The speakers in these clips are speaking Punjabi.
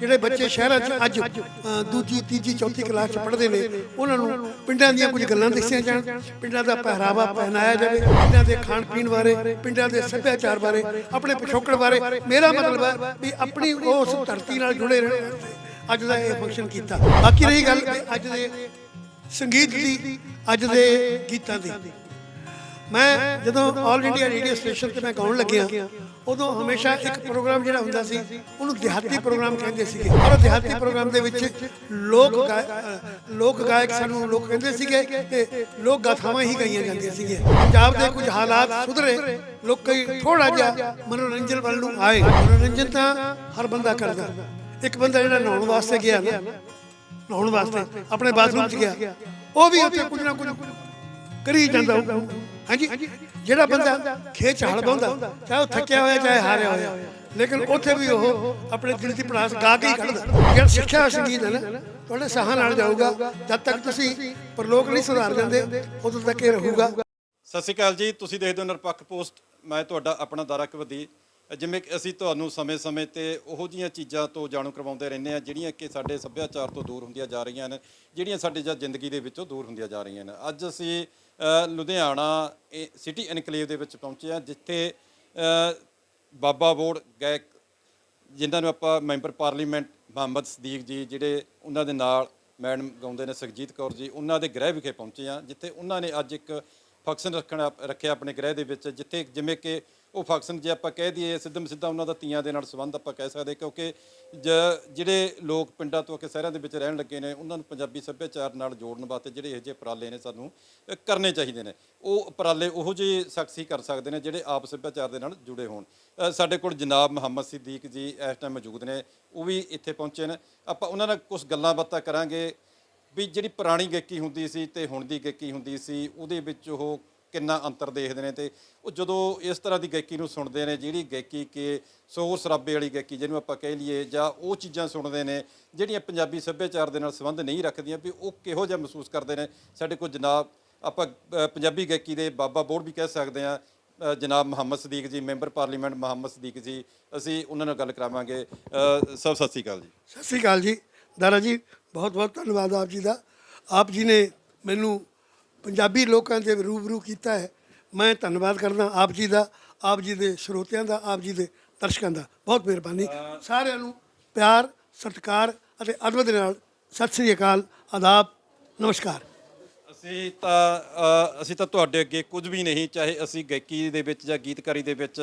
ਜਿਹੜੇ ਬੱਚੇ ਸ਼ਹਿਰਾਂ 'ਚ ਅੱਜ ਦੂਜੀ ਤੀਜੀ ਚੌਥੀ ਕਲਾਸ 'ਚ ਪੜ੍ਹਦੇ ਨੇ ਉਹਨਾਂ ਨੂੰ ਪਿੰਡਾਂ ਦੀਆਂ ਕੁਝ ਗੱਲਾਂ ਦੱਸੀਆਂ ਜਾਣ। ਪਿੰਡਾਂ ਦਾ ਪਹਿਰਾਵਾ ਪਹਿਨਾਇਆ ਜਾਵੇ। ਪਿੰਡਾਂ ਦੇ ਖਾਣ ਪੀਣ ਬਾਰੇ ਪਿੰਡਾਂ ਦੇ ਸੱਭਿਆਚਾਰ ਬਾਰੇ ਆਪਣੇ ਪਿਛੋਕੜ ਬਾਰੇ। ਮੇਰਾ ਮਤਲਬ ਹੈ ਵੀ ਆਪਣੀ ਉਸ ਧਰਤੀ ਨਾਲ ਜੁੜੇ ਰਹਿਣ। ਅੱਜ ਦਾ ਇਹ ਫੰਕਸ਼ਨ ਕੀਤਾ। ਬਾਕੀ ਰਹੀ ਗੱਲ ਅੱਜ ਦੇ ਸੰਗੀਤ ਦੀ ਅੱਜ ਦੇ। ਗੀਤਾਂ ਦੀ। ਮੈਂ ਜਦੋਂ ਆਲ ਇੰਡੀਆ ਰੇਡੀਓ ਸਟੇਸ਼ਨ ਤੇ ਮੈਂ ਗਾਉਣ ਲੱਗਿਆ, ਉਦੋਂ ਹਮੇਸ਼ਾ ਇੱਕ ਪ੍ਰੋਗਰਾਮ ਜਿਹੜਾ ਹੁੰਦਾ ਸੀ, ਉਹਨੂੰ ਦਿਹਾਤੀ ਪ੍ਰੋਗਰਾਮ ਕਹਿੰਦੇ ਸੀਗੇ। ਔਰ ਦਿਹਾਤੀ ਪ੍ਰੋਗਰਾਮ ਦੇ ਵਿੱਚ ਲੋਕ ਲੋਕ ਗਾਇਕ ਸਾਨੂੰ ਲੋਕ ਕਹਿੰਦੇ ਸੀਗੇ ਤੇ ਲੋਕ ਗਾਥਾਵਾਂ ਹੀ ਗਾਈਆਂ ਜਾਂਦੀਆਂ ਸੀਗੀਆਂ। ਪੰਜਾਬ ਦੇ ਕੁਝ ਹਾਲਾਤ ਸੁਧਰੇ, ਲੋਕੀ ਥੋੜਾ ਜਿਹਾ ਮਨੋਰੰਜਨ ਵੱਲ ਨੂੰ ਆਏ। ਮਨੋਰੰਜਨ ਤਾਂ ਹਰ ਬੰਦਾ ਕਰਦਾ। ਇੱਕ ਬੰਦਾ ਜਿਹੜਾ ਨਹਾਉਣ ਵਾਸਤੇ ਗਿਆ ਨਾ, ਨਹਾਉਣ ਵਾਸਤੇ, ਆਪਣੇ ਬਾਥਰੂਮ 'ਚ ਗਿਆ, ਉਹ ਵੀ ਉੱਥੇ ਕੁਝ ਨਾ ਕੁਝ ਕਰੀ ਜਾਂਦਾ ਹਾਂਜੀ। ਜਿਹੜਾ ਬੰਦਾ ਖੇਚ ਹਲ ਬਾਉਂਦਾ ਚਾਹੇ ਉਹ ਥੱਕਿਆ ਹੋਇਆ ਚਾਹੇ ਹਾਰਿਆ ਹੋਇਆ। ਲੇਕਿਨ ਉੱਥੇ ਵੀ ਉਹ ਆਪਣੇ ਦਿਲ ਦੀ ਪੜਾਸ ਗਾ ਕੇ ਹੀ ਕੱਢਦਾ। ਜਿਹੜਾ ਸਿੱਖਿਆ ਸੰਗੀਤ ਹੈ ਨਾ ਤੁਹਾਡੇ ਸਾਹਾਂ ਨਾਲ ਜਾਊਗਾ ਜਦ ਤੱਕ ਤੁਸੀਂ ਪਰਲੋਕ ਨਹੀਂ ਸੁਧਾਰ ਜਾਂਦੇ ਉਦੋਂ ਤੱਕ ਇਹ ਰਹੂਗਾ। ਸਤਿ ਸ਼੍ਰੀ ਅਕਾਲ ਜੀ ਤੁਸੀਂ ਦੇਖਦੇ ਹੋ ਨਿਰਪੱਖ ਪੋਸਟ। ਮੈਂ ਤੁਹਾਡਾ ਆਪਣਾ ਦਾਰਾ ਕਵਦੀ ਜਿਵੇਂ ਕਿ ਅਸੀਂ ਤੁਹਾਨੂੰ ਸਮੇਂ-ਸਮੇਂ ਤੇ ਉਹੋ ਜੀਆਂ ਚੀਜ਼ਾਂ ਤੋਂ ਜਾਣੂ ਕਰਵਾਉਂਦੇ ਰਹਿੰਦੇ ਆ ਜਿਹੜੀਆਂ ਕਿ ਸਾਡੇ ਸੱਭਿਆਚਾਰ ਤੋਂ ਦੂਰ ਹੁੰਦੀਆਂ ਜਾ ਰਹੀਆਂ ਨੇ, ਜਿਹੜੀਆਂ ਸਾਡੇ ਜਾਂ ਜ਼ਿੰਦਗੀ ਦੇ ਵਿੱਚੋਂ ਦੂਰ ਹੁੰਦੀਆਂ ਜਾ ਰਹੀਆਂ ਨੇ। ਅੱਜ ਅਸੀਂ ਲੁਧਿਆਣਾ ਇਹ ਸਿਟੀ ਐਨਕਲੇਵ ਦੇ ਵਿੱਚ ਪਹੁੰਚੇ ਆ ਜਿੱਥੇ ਬਾਬਾ ਬੋੜ ਗਾਇਕ, ਜਿਨ੍ਹਾਂ ਨੂੰ ਆਪਾਂ ਮੈਂਬਰ ਪਾਰਲੀਮੈਂਟ ਮੁਹੰਮਦ ਸਦੀਕ ਜੀ, ਜਿਹੜੇ ਉਹਨਾਂ ਦੇ ਨਾਲ ਮੈਡਮ ਗਾਉਂਦੇ ਨੇ ਸੁਖਜੀਤ ਕੌਰ ਜੀ, ਉਹਨਾਂ ਦੇ ਗ੍ਰਹਿ ਵਿਖੇ ਪਹੁੰਚੇ ਆ ਜਿੱਥੇ ਉਹਨਾਂ ਨੇ ਅੱਜ ਇੱਕ ਫੰਕਸ਼ਨ ਰੱਖਣਾ, ਰੱਖਿਆ ਆਪਣੇ ਗ੍ਰਹਿ ਦੇ ਵਿੱਚ, ਜਿੱਥੇ ਜਿਵੇਂ ਕਿ ਉਹ ਫੰਕਸ਼ਨ ਜੇ ਆਪਾਂ ਕਹਿ ਦਈਏ ਸਿੱਧਮ ਸਿੱਧਾ ਉਹਨਾਂ ਦਾ ਤੀਆਂ ਦੇ ਨਾਲ ਸੰਬੰਧ ਆਪਾਂ ਕਹਿ ਸਕਦੇ ਕਿਉਂਕਿ ਜ- ਜਿਹੜੇ ਲੋਕ ਪਿੰਡਾਂ ਤੋਂ ਆ ਕੇ ਸ਼ਹਿਰਾਂ ਦੇ ਵਿੱਚ ਰਹਿਣ ਲੱਗੇ ਨੇ ਉਹਨਾਂ ਨੂੰ ਪੰਜਾਬੀ ਸੱਭਿਆਚਾਰ ਨਾਲ ਜੋੜਨ ਵਾਸਤੇ ਜਿਹੜੇ ਇਹੋ ਜਿਹੇ ਉਪਰਾਲੇ ਨੇ ਸਾਨੂੰ ਅ, ਕਰਨੇ ਚਾਹੀਦੇ ਨੇ। ਉਹ ਉਪਰਾਲੇ ਉਹੋ ਜਿਹੇ ਸ਼ਖਸ ਹੀ ਕਰ ਸਕਦੇ ਨੇ ਜਿਹੜੇ ਆਪ ਸੱਭਿਆਚਾਰ ਦੇ ਨਾਲ ਜੁੜੇ ਹੋਣ। ਅ, ਸਾਡੇ ਕੋਲ ਜਨਾਬ ਮੁਹੰਮਦ ਸਿੱਦੀਕ ਜੀ ਇਸ ਟਾਈਮ ਮੌਜੂਦ ਨੇ ਉਹ ਵੀ ਇੱਥੇ ਪਹੁੰਚੇ ਨੇ। ਆਪਾਂ ਉਹਨਾਂ ਨਾਲ ਕੁਝ ਗੱਲਾਂ ਬਾਤਾਂ ਕਰਾਂਗੇ ਵੀ ਜਿਹੜੀ ਪੁਰਾਣੀ ਗਾਇਕੀ ਹੁੰਦੀ ਸੀ ਤੇ ਹੁਣ ਦੀ ਗਾਇਕੀ ਹੁੰਦੀ ਸੀ ਉਹਦੇ ਵਿੱਚ ਉਹ ਕਿੰਨਾ ਅੰਤਰ ਦੇਖਦੇ ਨੇ ਤੇ ਉਹ ਜਦੋਂ ਇਸ ਤਰ੍ਹਾਂ ਦੀ ਗਾਇਕੀ ਨੂੰ ਸੁਣਦੇ ਨੇ ਜਿਹੜੀ ਗਾਇਕੀ ਕਿ ਸੋਰ ਸਰਾਬੇ ਵਾਲੀ ਗਾਇਕੀ ਜਿਹਨੂੰ ਆਪਾਂ ਕਹਿ ਲਈਏ ਜਾਂ ਉਹ ਚੀਜ਼ਾਂ ਸੁਣਦੇ ਨੇ ਜਿਹੜੀਆਂ ਪੰਜਾਬੀ ਸੱਭਿਆਚਾਰ ਦੇ ਨਾਲ ਸੰਬੰਧ ਨਹੀਂ ਰੱਖਦੀਆਂ ਵੀ ਉਹ ਕਿਹੋ ਜਿਹਾ ਮਹਿਸੂਸ ਕਰਦੇ ਨੇ ਸਾਡੇ ਕੋਲ ਜਨਾਬ ਆਪਾਂ ਪੰਜਾਬੀ ਗਾਇਕੀ ਦੇ ਬਾਬਾ ਬੋੜ ਵੀ ਕਹਿ ਸਕਦੇ ਆ ਜਨਾਬ ਮੁਹੰਮਦ ਸਦੀਕ ਜੀ ਮੈਂਬਰ ਪਾਰਲੀਮੈਂਟ ਮੁਹੰਮਦ ਸਦੀਕ ਜੀ ਅਸੀਂ ਉਹਨਾਂ ਨਾਲ ਗੱਲ ਕਰਾਵਾਂਗੇ। ਅ, ਸਭ ਸਤਿ ਸ੍ਰੀ ਅਕਾਲ ਜੀ। ਸਤਿ ਸ੍ਰੀ ਅਕਾਲ ਜੀ। ਦਾਰਾ ਜੀ ਬਹੁਤ ਬਹੁਤ ਧੰਨਵਾਦ ਆਪ ਜੀ ਦਾ। ਆਪ ਜੀ ਨੇ ਮੈਨੂੰ ਪੰਜਾਬੀ ਲੋਕਾਂ ਦੇ ਰੂਬਰੂ ਕੀਤਾ ਹੈ। ਮੈਂ ਧੰਨਵਾਦ ਕਰਦਾ ਆਪ ਜੀ ਦਾ ਆਪ ਜੀ ਦੇ ਸਰੋਤਿਆਂ ਦਾ ਆਪ ਜੀ ਦੇ ਦਰਸ਼ਕਾਂ ਦਾ। ਬਹੁਤ ਮਿਹਰਬਾਨੀ। ਸਾਰਿਆਂ ਨੂੰ ਪਿਆਰ ਸਤਿਕਾਰ ਅਤੇ ਅਦਬ ਦੇ ਨਾਲ ਸਤਿ ਸ੍ਰੀ ਅਕਾਲ ਆਦਾਬ ਨਮਸਕਾਰ। ਅਸੀਂ ਤਾਂ ਅਸੀਂ ਤਾਂ ਤੁਹਾਡੇ ਅੱਗੇ ਕੁਝ ਵੀ ਨਹੀਂ ਚਾਹੇ ਅਸੀਂ ਗਾਇਕੀ ਦੇ ਵਿੱਚ ਜਾਂ ਗੀਤਕਾਰੀ ਦੇ ਵਿੱਚ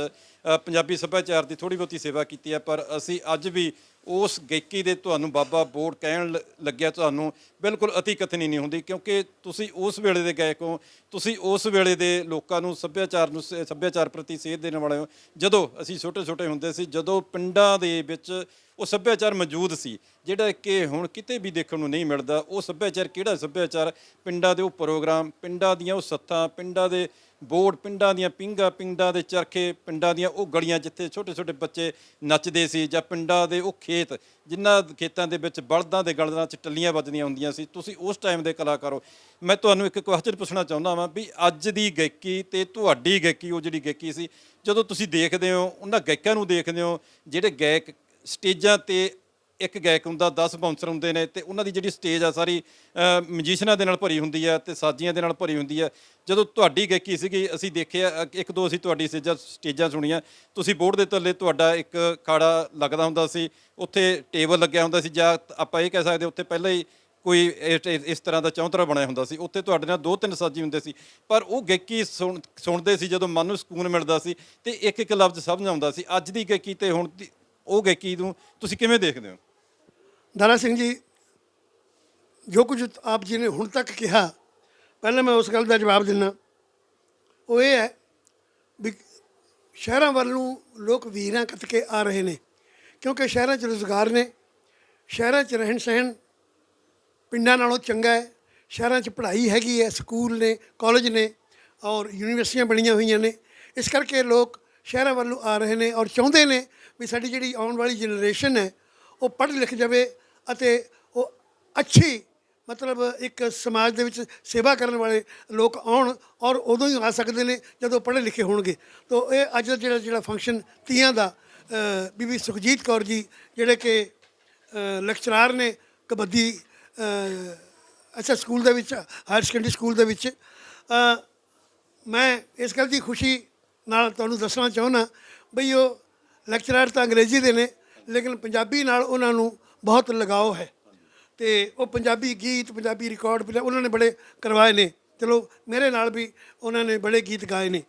ਪੰਜਾਬੀ ਸੱਭਿਆਚਾਰ ਦੀ ਥੋੜੀ ਬਹੁਤੀ ਸੇਵਾ ਕੀਤੀ ਹੈ ਪਰ ਅਸੀਂ ਅੱਜ ਵੀ ਉਸ ਗਾਇਕੀ ਦੇ ਤੁਹਾਨੂੰ ਬਾਬਾ ਬੋੜ ਕਹਿਣ ਲ- ਲੱਗਿਆ ਤੁਹਾਨੂੰ ਬਿਲਕੁਲ ਅਤੀ ਕਥਨੀ ਨਹੀਂ ਹੁੰਦੀ, ਕਿਉਂਕਿ ਤੁਸੀਂ ਉਸ ਵੇਲੇ ਦੇ ਗਾਇਕ ਹੋ, ਤੁਸੀਂ ਉਸ ਵੇਲੇ ਦੇ ਲੋਕਾਂ ਨੂੰ ਸੱਭਿਆਚਾਰ ਨੂੰ ਸ- ਸੱਭਿਆਚਾਰ ਪ੍ਰਤੀ ਸੇਧ ਦੇਣ ਵਾਲੇ ਹੋ। ਜਦੋਂ ਅਸੀਂ ਛੋਟੇ ਛੋਟੇ ਹੁੰਦੇ ਸੀ, ਜਦੋਂ ਪਿੰਡਾਂ ਦੇ ਵਿੱਚ ਉਹ ਸੱਭਿਆਚਾਰ ਮੌਜੂਦ ਸੀ, ਜਿਹੜਾ ਕਿ ਹੁਣ ਕਿਤੇ ਵੀ ਦੇਖਣ ਨੂੰ ਨਹੀਂ ਮਿਲਦਾ, ਉਹ ਸੱਭਿਆਚਾਰ ਕਿਹੜਾ ਸੱਭਿਆਚਾਰ? ਪਿੰਡਾਂ ਦੇ ਉਹ ਪ੍ਰੋਗਰਾਮ, ਪਿੰਡਾਂ ਦੀਆਂ ਉਹ ਸੱਥਾਂ, ਪਿੰਡਾਂ ਦੇ ਬੋਰਡ ਪਿੰਡਾਂ ਦੀਆਂ ਪਿੰਗਾ ਪਿੰਡਾਂ ਦੇ ਚਰਖੇ ਪਿੰਡਾਂ ਦੀਆਂ ਉਹ ਗਲੀਆਂ ਜਿੱਥੇ ਛੋਟੇ ਛੋਟੇ ਬੱਚੇ ਨੱਚਦੇ ਸੀ ਜਾਂ ਪਿੰਡਾਂ ਦੇ ਉਹ ਖੇਤ ਜਿਨ੍ਹਾਂ ਖੇਤਾਂ ਦੇ ਵਿੱਚ ਬਲਦਾਂ ਦੇ ਗਲਦਾਂ 'ਚ ਟੱਲੀਆਂ ਵੱਜਦੀਆਂ ਹੁੰਦੀਆਂ ਸੀ, ਤੁਸੀਂ ਉਸ ਟਾਈਮ ਦੇ ਕਲਾਕਾਰ ਹੋ। ਮੈਂ ਤੁਹਾਨੂੰ ਇੱਕ ਕੁਐਸਚਨ ਪੁੱਛਣਾ ਚਾਹੁੰਦਾ ਵਾਂ ਵੀ ਅੱਜ ਦੀ ਗਾਇਕੀ ਤੇ ਤੁਹਾਡੀ ਗਾਇਕੀ, ਉਹ ਜਿਹੜੀ ਗਾਇਕੀ ਸੀ, ਜਦੋਂ ਤੁਸੀਂ ਦੇਖਦੇ ਹੋ, ਉਹਨਾਂ ਗਾਇਕਾਂ ਨੂੰ ਦੇਖਦੇ ਹੋ, ਜਿਹੜੇ ਗਾਇਕ ਸਟੇਜਾਂ ਤੇ ਇੱਕ ਗਾਇਕ ਹੁੰਦਾ 10 ਬਾਉਂਸਰ ਹੁੰਦੇ ਨੇ ਤੇ ਉਹਨਾਂ ਦੀ ਜਿਹੜੀ ਸਟੇਜ ਆ ਸਾਰੀ ਮਿਊਜ਼ੀਸ਼ੀਅਨਾਂ ਦੇ ਨਾਲ ਭਰੀ ਹੁੰਦੀ ਹੈ ਤੇ ਸਾਜ਼ੀਆਂ ਦੇ ਨਾਲ ਭਰੀ ਹੁੰਦੀ ਹੈ ਜਦੋਂ ਤੁਹਾਡੀ ਗਾਇਕੀ ਸੀਗੀ, ਅਸੀਂ ਦੇਖਿਆ ਇੱਕ ਦੋ ਅਸੀਂ ਤੁਹਾਡੀ ਸਟੇਜਾਂ ਸਟੇਜਾਂ ਸੁਣੀਆਂ। ਤੁਸੀਂ ਬੋਰਡ ਦੇ ਥੱਲੇ ਤੁਹਾਡਾ ਇੱਕ ਖਾੜਾ ਲੱਗਦਾ ਹੁੰਦਾ ਸੀ, ਉੱਥੇ ਟੇਬਲ ਲੱਗਿਆ ਹੁੰਦਾ ਸੀ, ਜਾਂ ਆਪਾਂ ਇਹ ਕਹਿ ਸਕਦੇ ਉੱਥੇ ਪਹਿਲਾਂ ਹੀ ਕੋਈ ਇਸ- ਤਰ੍ਹਾਂ ਦਾ ਚੌਂਤਰਾ ਬਣਿਆ ਹੁੰਦਾ ਸੀ। ਉੱਥੇ ਤੁਹਾਡੇ ਨਾਲ ਦੋ ਤਿੰਨ ਸਾਜੀ ਹੁੰਦੇ ਸੀ। ਪਰ ਉਹ ਗਾਇਕੀ ਸੁਣ- ਸੁਣਦੇ ਸੀ ਜਦੋਂ ਮਨ ਨੂੰ ਸਕੂਨ ਮਿਲਦਾ ਸੀ ਤੇ ਇੱਕ ਇੱਕ ਲਫ਼ਜ਼ ਸਮਝ ਆਉਂਦਾ ਸੀ। ਅੱਜ ਦੀ ਗਾਇਕੀ ਤੇ ਹੁਣ ਦੀ ਉਹ ਗਾਇਕੀ ਨੂੰ ਤੁਸੀਂ ਕਿਵੇਂ ਦੇਖਦੇ ਹੋ? ਦਾਰਾ ਸਿੰਘ ਜੀ, ਜੋ ਕੁਝ ਆਪ ਜੀ ਨੇ ਹੁਣ ਤੱਕ ਕਿਹਾ, ਪਹਿਲਾਂ ਮੈਂ ਉਸ ਗੱਲ ਦਾ ਜਵਾਬ ਦਿੰਨਾ। ਉਹ ਇਹ ਹੈ ਵੀ ਸ਼ਹਿਰਾਂ ਵੱਲ ਨੂੰ ਲੋਕ ਵੀਰਾਂ ਕੱਤ ਕੇ ਆ ਰਹੇ ਨੇ, ਕਿਉਂਕਿ ਸ਼ਹਿਰਾਂ 'ਚ ਰੁਜ਼ਗਾਰ ਨੇ, ਸ਼ਹਿਰਾਂ 'ਚ ਰਹਿਣ ਸਹਿਣ ਪਿੰਡਾਂ ਨਾਲੋਂ ਚੰਗਾ ਹੈ, ਸ਼ਹਿਰਾਂ 'ਚ ਪੜ੍ਹਾਈ ਹੈਗੀ ਹੈ, ਸਕੂਲ ਨੇ, ਕਾਲਜ ਨੇ ਔਰ ਯੂਨੀਵਰਸਿਟੀਆਂ ਬਣੀਆਂ ਹੋਈਆਂ ਨੇ। ਇਸ ਕਰਕੇ ਲੋਕ ਸ਼ਹਿਰਾਂ ਵੱਲ ਆ ਰਹੇ ਨੇ ਔਰ ਚਾਹੁੰਦੇ ਨੇ ਵੀ ਸਾਡੀ ਜਿਹੜੀ ਆਉਣ ਵਾਲੀ ਜਨਰੇਸ਼ਨ ਹੈ, ਉਹ ਪੜ੍ਹ ਲਿਖ ਜਾਵੇ ਅਤੇ ਉਹ ਅੱਛੀ ਮਤਲਬ ਇੱਕ ਸਮਾਜ ਦੇ ਵਿੱਚ ਸੇਵਾ ਕਰਨ ਵਾਲੇ ਲੋਕ ਆਉਣ ਔਰ ਉਦੋਂ ਹੀ ਆ ਸਕਦੇ ਨੇ ਜਦੋਂ ਪੜ੍ਹੇ ਲਿਖੇ ਹੋਣਗੇ। ਤਾਂ ਇਹ ਅੱਜ ਦਾ ਜਿਹੜਾ ਜਿਹੜਾ ਫੰਕਸ਼ਨ ਤੀਆਂ ਦਾ ਬੀਬੀ ਸੁਖਜੀਤ ਕੌਰ ਜੀ ਜਿਹੜੇ ਕਿ ਲੈਕਚਰਾਰ ਨੇ ਕਬੱਡੀ ਅ, ਅੱਛਾ ਸਕੂਲ ਦੇ ਵਿੱਚ ਹਾਇਰ ਸੈਕੰਡਰੀ ਸਕੂਲ ਦੇ ਵਿੱਚ ਮੈਂ ਇਸ ਗੱਲ ਦੀ ਖੁਸ਼ੀ ਨਾਲ ਤੁਹਾਨੂੰ ਦੱਸਣਾ ਚਾਹੁੰਦਾ ਬਈ ਉਹ ਲੈਕਚਰਾਰ ਤਾਂ ਅੰਗਰੇਜ਼ੀ ਦੇ ਨੇ ਲੇਕਿਨ ਪੰਜਾਬੀ ਨਾਲ ਉਹਨਾਂ ਨੂੰ ਬਹੁਤ ਲਗਾਓ ਹੈ। ਤੇ ਉਹ ਪੰਜਾਬੀ ਗੀਤ, ਪੰਜਾਬੀ ਰਿਕਾਰਡ ਉਹਨਾਂ ਨੇ ਬੜੇ ਕਰਵਾਏ ਨੇ। ਚਲੋ, ਮੇਰੇ ਨਾਲ ਵੀ ਉਹਨਾਂ ਨੇ ਬੜੇ ਗੀਤ ਗਾਏ ਨੇ।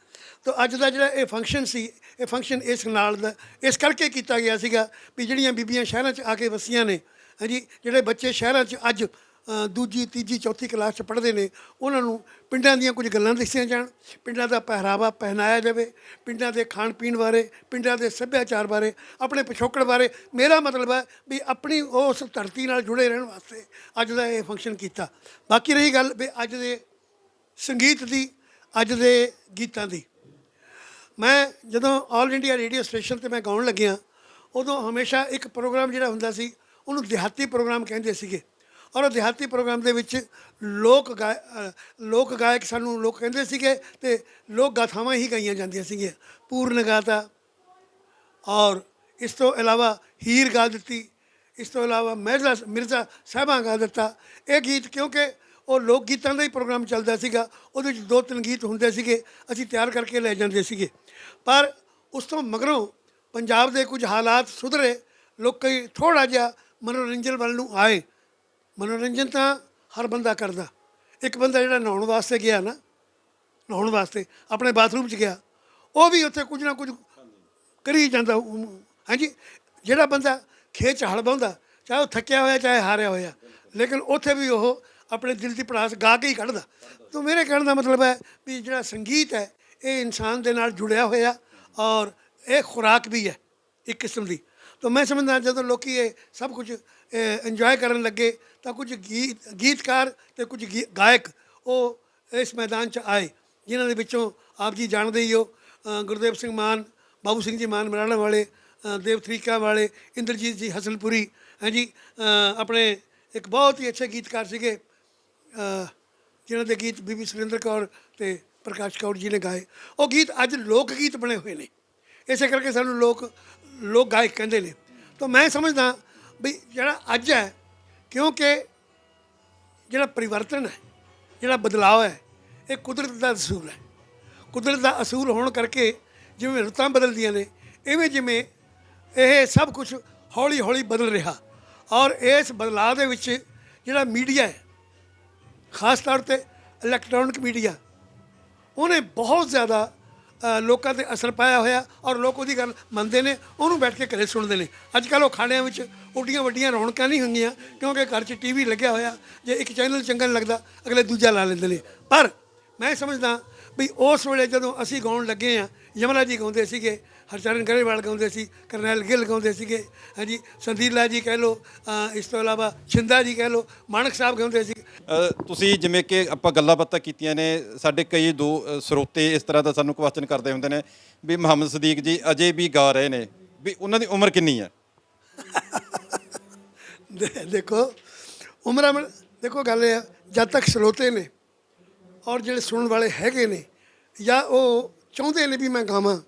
ਤਾਂ ਅੱਜ ਦਾ ਜਿਹੜਾ ਇਹ ਫੰਕਸ਼ਨ ਸੀ, ਇਹ ਫੰਕਸ਼ਨ ਇਸ ਨਾਲ ਦਾ, ਇਸ ਕਰਕੇ ਕੀਤਾ ਗਿਆ ਸੀਗਾ ਵੀ ਜਿਹੜੀਆਂ ਬੀਬੀਆਂ ਸ਼ਹਿਰਾਂ 'ਚ ਆ ਕੇ ਵਸੀਆਂ ਨੇ, ਹਾਂਜੀ, ਜਿਹੜੇ ਬੱਚੇ ਸ਼ਹਿਰਾਂ 'ਚ ਅੱਜ ਦੂਜੀ, ਤੀਜੀ, ਚੌਥੀ ਕਲਾਸ 'ਚ ਪੜ੍ਹਦੇ ਨੇ, ਉਹਨਾਂ ਨੂੰ ਪਿੰਡਾਂ ਦੀਆਂ ਕੁਝ ਗੱਲਾਂ ਦੱਸੀਆਂ ਜਾਣ। ਪਿੰਡਾਂ ਦਾ ਪਹਿਰਾਵਾ ਪਹਿਨਾਇਆ ਜਾਵੇ, ਪਿੰਡਾਂ ਦੇ ਖਾਣ ਪੀਣ ਬਾਰੇ, ਪਿੰਡਾਂ ਦੇ ਸੱਭਿਆਚਾਰ ਬਾਰੇ, ਆਪਣੇ ਪਿਛੋਕੜ ਬਾਰੇ। ਮੇਰਾ ਮਤਲਬ ਹੈ ਵੀ ਆਪਣੀ ਉਸ ਧਰਤੀ ਨਾਲ ਜੁੜੇ ਰਹਿਣ ਵਾਸਤੇ ਅੱਜ ਦਾ ਇਹ ਫੰਕਸ਼ਨ ਕੀਤਾ। ਬਾਕੀ ਰਹੀ ਗੱਲ ਵੀ ਅੱਜ ਦੇ ਸੰਗੀਤ ਦੀ, ਅੱਜ ਦੇ ਗੀਤਾਂ ਦੀ। ਮੈਂ ਜਦੋਂ ਆਲ ਇੰਡੀਆ ਰੇਡੀਓ ਸਟੇਸ਼ਨ ਤੇ ਮੈਂ ਗਾਉਣ ਲੱਗਿਆ, ਉਦੋਂ ਹਮੇਸ਼ਾ ਇੱਕ ਪ੍ਰੋਗਰਾਮ ਜਿਹੜਾ ਹੁੰਦਾ ਸੀ, ਉਹਨੂੰ ਦਿਹਾਤੀ ਪ੍ਰੋਗਰਾਮ ਕਹਿੰਦੇ ਸੀਗੇ। ਔਰ ਉਹ ਦਿਹਾਤੀ ਪ੍ਰੋਗਰਾਮ ਦੇ ਵਿੱਚ ਲੋਕ ਗਾਇ ਅ, ਲੋਕ ਗਾਇਕ ਸਾਨੂੰ ਲੋਕ ਕਹਿੰਦੇ ਸੀਗੇ ਤੇ ਲੋਕ ਗਾਥਾਵਾਂ ਹੀ ਗਾਈਆਂ ਜਾਂਦੀਆਂ ਸੀਗੀਆਂ। ਪੂਰਨ ਗਾਤਾ ਔਰ ਇਸ ਤੋਂ ਇਲਾਵਾ ਹੀਰ ਗਾ ਦਿੱਤੀ। ਇਸ ਤੋਂ ਇਲਾਵਾ ਮਿਰਜ਼ਾ ਮਿਰਜ਼ਾ ਸਾਹਿਬਾਂ ਗਾ ਦਿੱਤਾ। ਇਹ ਗੀਤ ਕਿਉਂਕਿ ਉਹ ਲੋਕ ਗੀਤਾਂ ਦਾ ਹੀ ਪ੍ਰੋਗਰਾਮ ਚੱਲਦਾ ਸੀਗਾ ਉਹਦੇ ਵਿੱਚ ਦੋ ਤਿੰਨ ਗੀਤ ਹੁੰਦੇ ਸੀਗੇ ਅਸੀਂ ਤਿਆਰ ਕਰਕੇ ਲੈ ਜਾਂਦੇ ਸੀਗੇ। ਪਰ ਉਸ ਤੋਂ ਮਗਰੋਂ ਪੰਜਾਬ ਦੇ ਕੁਝ ਹਾਲਾਤ ਸੁਧਰੇ ਲੋਕੀ ਥੋੜਾ ਜਿਹਾ ਮਨੋਰੰਜਨ ਵੱਲ ਨੂੰ ਆਏ। ਮਨੋਰੰਜਨ ਤਾਂ ਹਰ ਬੰਦਾ ਕਰਦਾ। ਇੱਕ ਬੰਦਾ ਜਿਹੜਾ ਨਹਾਉਣ ਵਾਸਤੇ ਗਿਆ ਨਾ, ਨਹਾਉਣ ਵਾਸਤੇ, ਆਪਣੇ ਬਾਥਰੂਮ 'ਚ ਗਿਆ, ਉਹ ਵੀ ਉੱਥੇ ਕੁਝ ਨਾ ਕੁਝ ਕਰੀ ਜਾਂਦਾ ਉਹ- ਹਾਂਜੀ? ਜਿਹੜਾ ਬੰਦਾ ਖੇਤ 'ਚ ਹਲ ਬਾਉਂਦਾ ਚਾਹੇ ਉਹ ਥੱਕਿਆ ਹੋਇਆ, ਚਾਹੇ ਹਾਰਿਆ ਹੋਇਆ, ਲੇਕਿਨ ਉੱਥੇ ਵੀ ਉਹ ਆਪਣੇ ਦਿਲ ਦੀ ਪੜਾਸ ਗਾ ਕੇ ਹੀ ਕੱਢਦਾ। ਤਾਂ ਮੇਰੇ ਕਹਿਣ ਦਾ ਮਤਲਬ ਹੈ ਵੀ ਜਿਹੜਾ ਸੰਗੀਤ ਹੈ, ਇਹ ਇਨਸਾਨ ਦੇ ਨਾਲ ਜੁੜਿਆ ਹੋਇਆ ਔਰ ਇਹ ਖੁਰਾਕ ਵੀ ਹੈ ਇੱਕ ਕਿਸਮ ਦੀ। ਤਾਂ ਮੈਂ ਸਮਝਦਾ ਜਦੋਂ ਲੋਕੀ ਇਹ ਸਭ ਕੁਝ ਇੰਜੋਏ ਕਰਨ ਲੱਗੇ ਤਾਂ ਕੁਝ ਗੀਤ, ਗੀਤਕਾਰ ਤੇ ਕੁਝ ਗੀ- ਗਾਇਕ ਉਹ ਇਸ ਮੈਦਾਨ 'ਚ ਆਏ, ਜਿਨ੍ਹਾਂ ਦੇ ਵਿੱਚੋਂ ਆਪ ਜੀ ਜਾਣਦੇ ਹੀ ਹੋ। ਗੁਰਦੇਵ ਸਿੰਘ ਮਾਨ, ਬਾਬੂ ਸਿੰਘ ਜੀ ਮਾਨ ਮਰਾਣਾ ਵਾਲੇ ਦੇਵ ਤਰੀਕਾ ਵਾਲੇ, ਇੰਦਰਜੀਤ ਜੀ ਹਸਨਪੁਰੀ ਹਾਂਜੀ ਆਪਣੇ ਇੱਕ ਬਹੁਤ ਹੀ ਅੱਛੇ ਗੀਤਕਾਰ ਸੀਗੇ ਜਿਨ੍ਹਾਂ ਦੇ ਗੀਤ ਬੀਬੀ ਸੁਰਿੰਦਰ ਕੌਰ ਤੇ ਪ੍ਰਕਾਸ਼ ਕੌਰ ਜੀ ਨੇ ਗਾਏ। ਉਹ ਗੀਤ ਅੱਜ ਲੋਕ ਗੀਤ ਬਣੇ ਹੋਏ ਨੇ। ਇਸੇ ਕਰਕੇ ਸਾਨੂੰ ਲੋਕ ਲੋਕ ਗਾਇਕ ਕਹਿੰਦੇ ਨੇ। ਤਾਂ ਮੈਂ ਸਮਝਦਾ ਵੀ ਜਿਹੜਾ ਅੱਜ ਹੈ, ਕਿਉਂਕਿ ਜਿਹੜਾ ਪਰਿਵਰਤਨ ਹੈ, ਜਿਹੜਾ ਬਦਲਾਅ ਹੈ, ਇਹ ਕੁਦਰਤ ਦਾ ਅਸੂਲ ਹੈ। ਕੁਦਰਤ ਦਾ ਅਸੂਲ ਹੋਣ ਕਰਕੇ ਜਿਵੇਂ ਰੁੱਤਾਂ ਬਦਲਦੀਆਂ ਨੇ, ਇਵੇਂ ਜਿਵੇਂ ਇਹ ਸਭ ਕੁਝ ਹੌਲੀ ਹੌਲੀ ਬਦਲ ਰਿਹਾ। ਔਰ ਇਸ ਬਦਲਾਅ ਦੇ ਵਿੱਚ ਜਿਹੜਾ ਮੀਡੀਆ ਹੈ, ਖਾਸ ਤੌਰ ਤੇ ਇਲੈਕਟ੍ਰੋਨਿਕ ਮੀਡੀਆ ਉਹਨੇ ਬਹੁਤ ਜ਼ਿਆਦਾ ਲੋਕਾਂ ਤੇ ਅਸਰ ਪਾਇਆ ਹੋਇਆ ਔਰ ਲੋਕ ਉਹਦੀ ਗੱਲ ਮੰਨਦੇ ਨੇ, ਉਹਨੂੰ ਬੈਠ ਕੇ ਘਰੇ ਸੁਣਦੇ ਨੇ। ਅੱਜ ਕੱਲ੍ਹ ਉਹ ਖਾਣਿਆਂ ਵਿੱਚ ਉੱਡੀਆਂ ਵੱਡੀਆਂ ਰੌਣਕਾਂ ਨਹੀਂ ਹੁੰਦੀਆਂ ਕਿਉਂਕਿ ਘਰ 'ਚ ਟੀਵੀ ਲੱਗਿਆ ਹੋਇਆ, ਜੇ ਇੱਕ ਚੈਨਲ ਚੰਗਾ ਨਹੀਂ ਲੱਗਦਾ, ਅਗਲੇ ਦੂਜਾ ਲਾ ਲੈਂਦੇ ਨੇ। ਪਰ ਮੈਂ ਸਮਝਦਾ ਵੀ ਉਸ ਵੇਲੇ ਜਦੋਂ ਅਸੀਂ ਗਾਉਣ ਲੱਗੇ ਆ ਯਮਲਾ ਜੀ ਗਾਉਂਦੇ ਸੀਗੇ ਹਰਚਰਨ ਗਰੇਵਾਲ ਗਾਉਂਦੇ ਸੀ ਕਰਨੈਲ ਗਿੱਲ ਗਾਉਂਦੇ ਸੀਗੇ ਹਾਂਜੀ ਸੰਦੀਲਾ ਜੀ ਕਹਿ ਅ, ਇਸ ਤੋਂ ਇਲਾਵਾ ਛਿੰਦਾ ਜੀ ਕਹਿ ਲਓ ਮਾਨਕ ਸਾਹਿਬ ਗਾਉਂਦੇ ਸੀ। ਤੁਸੀਂ ਜਿਵੇਂ ਕਿ ਆਪਾਂ ਗੱਲਾਂ ਬਾਤਾਂ ਕੀਤੀਆਂ ਨੇ ਸਾਡੇ ਕਈ ਦੋ ਸਰੋਤੇ ਇਸ ਤਰ੍ਹਾਂ ਦਾ ਸਾਨੂੰ ਕੁਐਸਚਨ ਕਰਦੇ ਹੁੰਦੇ ਨੇ ਵੀ ਮੁਹੰਮਦ ਸਦੀਕ ਜੀ ਅਜੇ ਵੀ ਗਾ ਰਹੇ ਨੇ ਵੀ ਉਹਨਾਂ ਦੀ ਉਮਰ ਕਿੰਨੀ ਹੈ? ਦੇਖੋ ਉਮਰਾਂ ਮੇ ਦੇਖੋ ਗੱਲ ਇਹ ਜਦ ਤੱਕ ਸਰੋਤੇ ਨੇ ਔਰ ਜਿਹੜੇ ਸੁਣਨ ਵਾਲੇ ਹੈਗੇ ਨੇ ਜਾਂ ਉਹ ਚਾਹੁੰਦੇ ਨੇ ਵੀ ਮੈਂ ਗਾਵਾਂ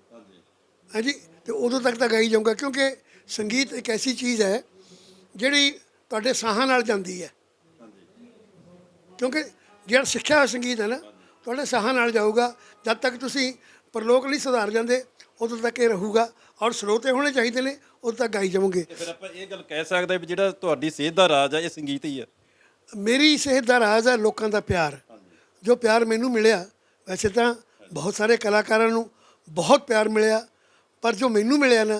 ਹਾਂਜੀ ਤੇ ਉਦੋਂ ਤੱਕ ਤਾਂ ਗਾਈ ਜਾਊਗਾ ਕਿਉਂਕਿ ਸੰਗੀਤ ਇੱਕ ਐਸੀ ਚੀਜ਼ ਹੈ ਜਿਹੜੀ ਤੁਹਾਡੇ ਸਾਹਾਂ ਨਾਲ ਜਾਂਦੀ ਹੈ। ਕਿਉਂਕਿ ਜਿਹੜਾ ਸਿੱਖਿਆ ਹੋਇਆ ਸੰਗੀਤ ਹੈ ਨਾ ਤੁਹਾਡੇ ਸਾਹਾਂ ਨਾਲ ਜਾਊਗਾ ਜਦ ਤੱਕ ਤੁਸੀਂ ਪਰਲੋਕ ਨਹੀਂ ਸੁਧਾਰ ਜਾਂਦੇ ਉਦੋਂ ਤੱਕ ਇਹ ਰਹੂਗਾ ਔਰ ਸਰੋਤੇ ਹੋਣੇ ਚਾਹੀਦੇ ਨੇ ਉਦੋਂ ਤੱਕ ਗਾਈ ਜਾਓਗੇ ਤੇ ਫਿਰ ਆਪਾਂ ਇਹ ਗੱਲ ਕਹਿ ਸਕਦੇ ਵੀ ਜਿਹੜਾ ਤੁਹਾਡੀ ਸਿਹਤ ਦਾ ਰਾਜ ਹੈ ਇਹ ਸੰਗੀਤ ਹੀ ਹੈ। ਮੇਰੀ ਸਿਹਤ ਦਾ ਰਾਜ਼ ਹੈ ਲੋਕਾਂ ਦਾ ਪਿਆਰ। ਜੋ ਪਿਆਰ ਮੈਨੂੰ ਮਿਲਿਆ ਵੈਸੇ ਤਾਂ ਬਹੁਤ ਸਾਰੇ ਕਲਾਕਾਰਾਂ ਨੂੰ ਬਹੁਤ ਪਿਆਰ ਮਿਲਿਆ ਪਰ ਜੋ ਮੈਨੂੰ ਮਿਲਿਆ ਨਾ,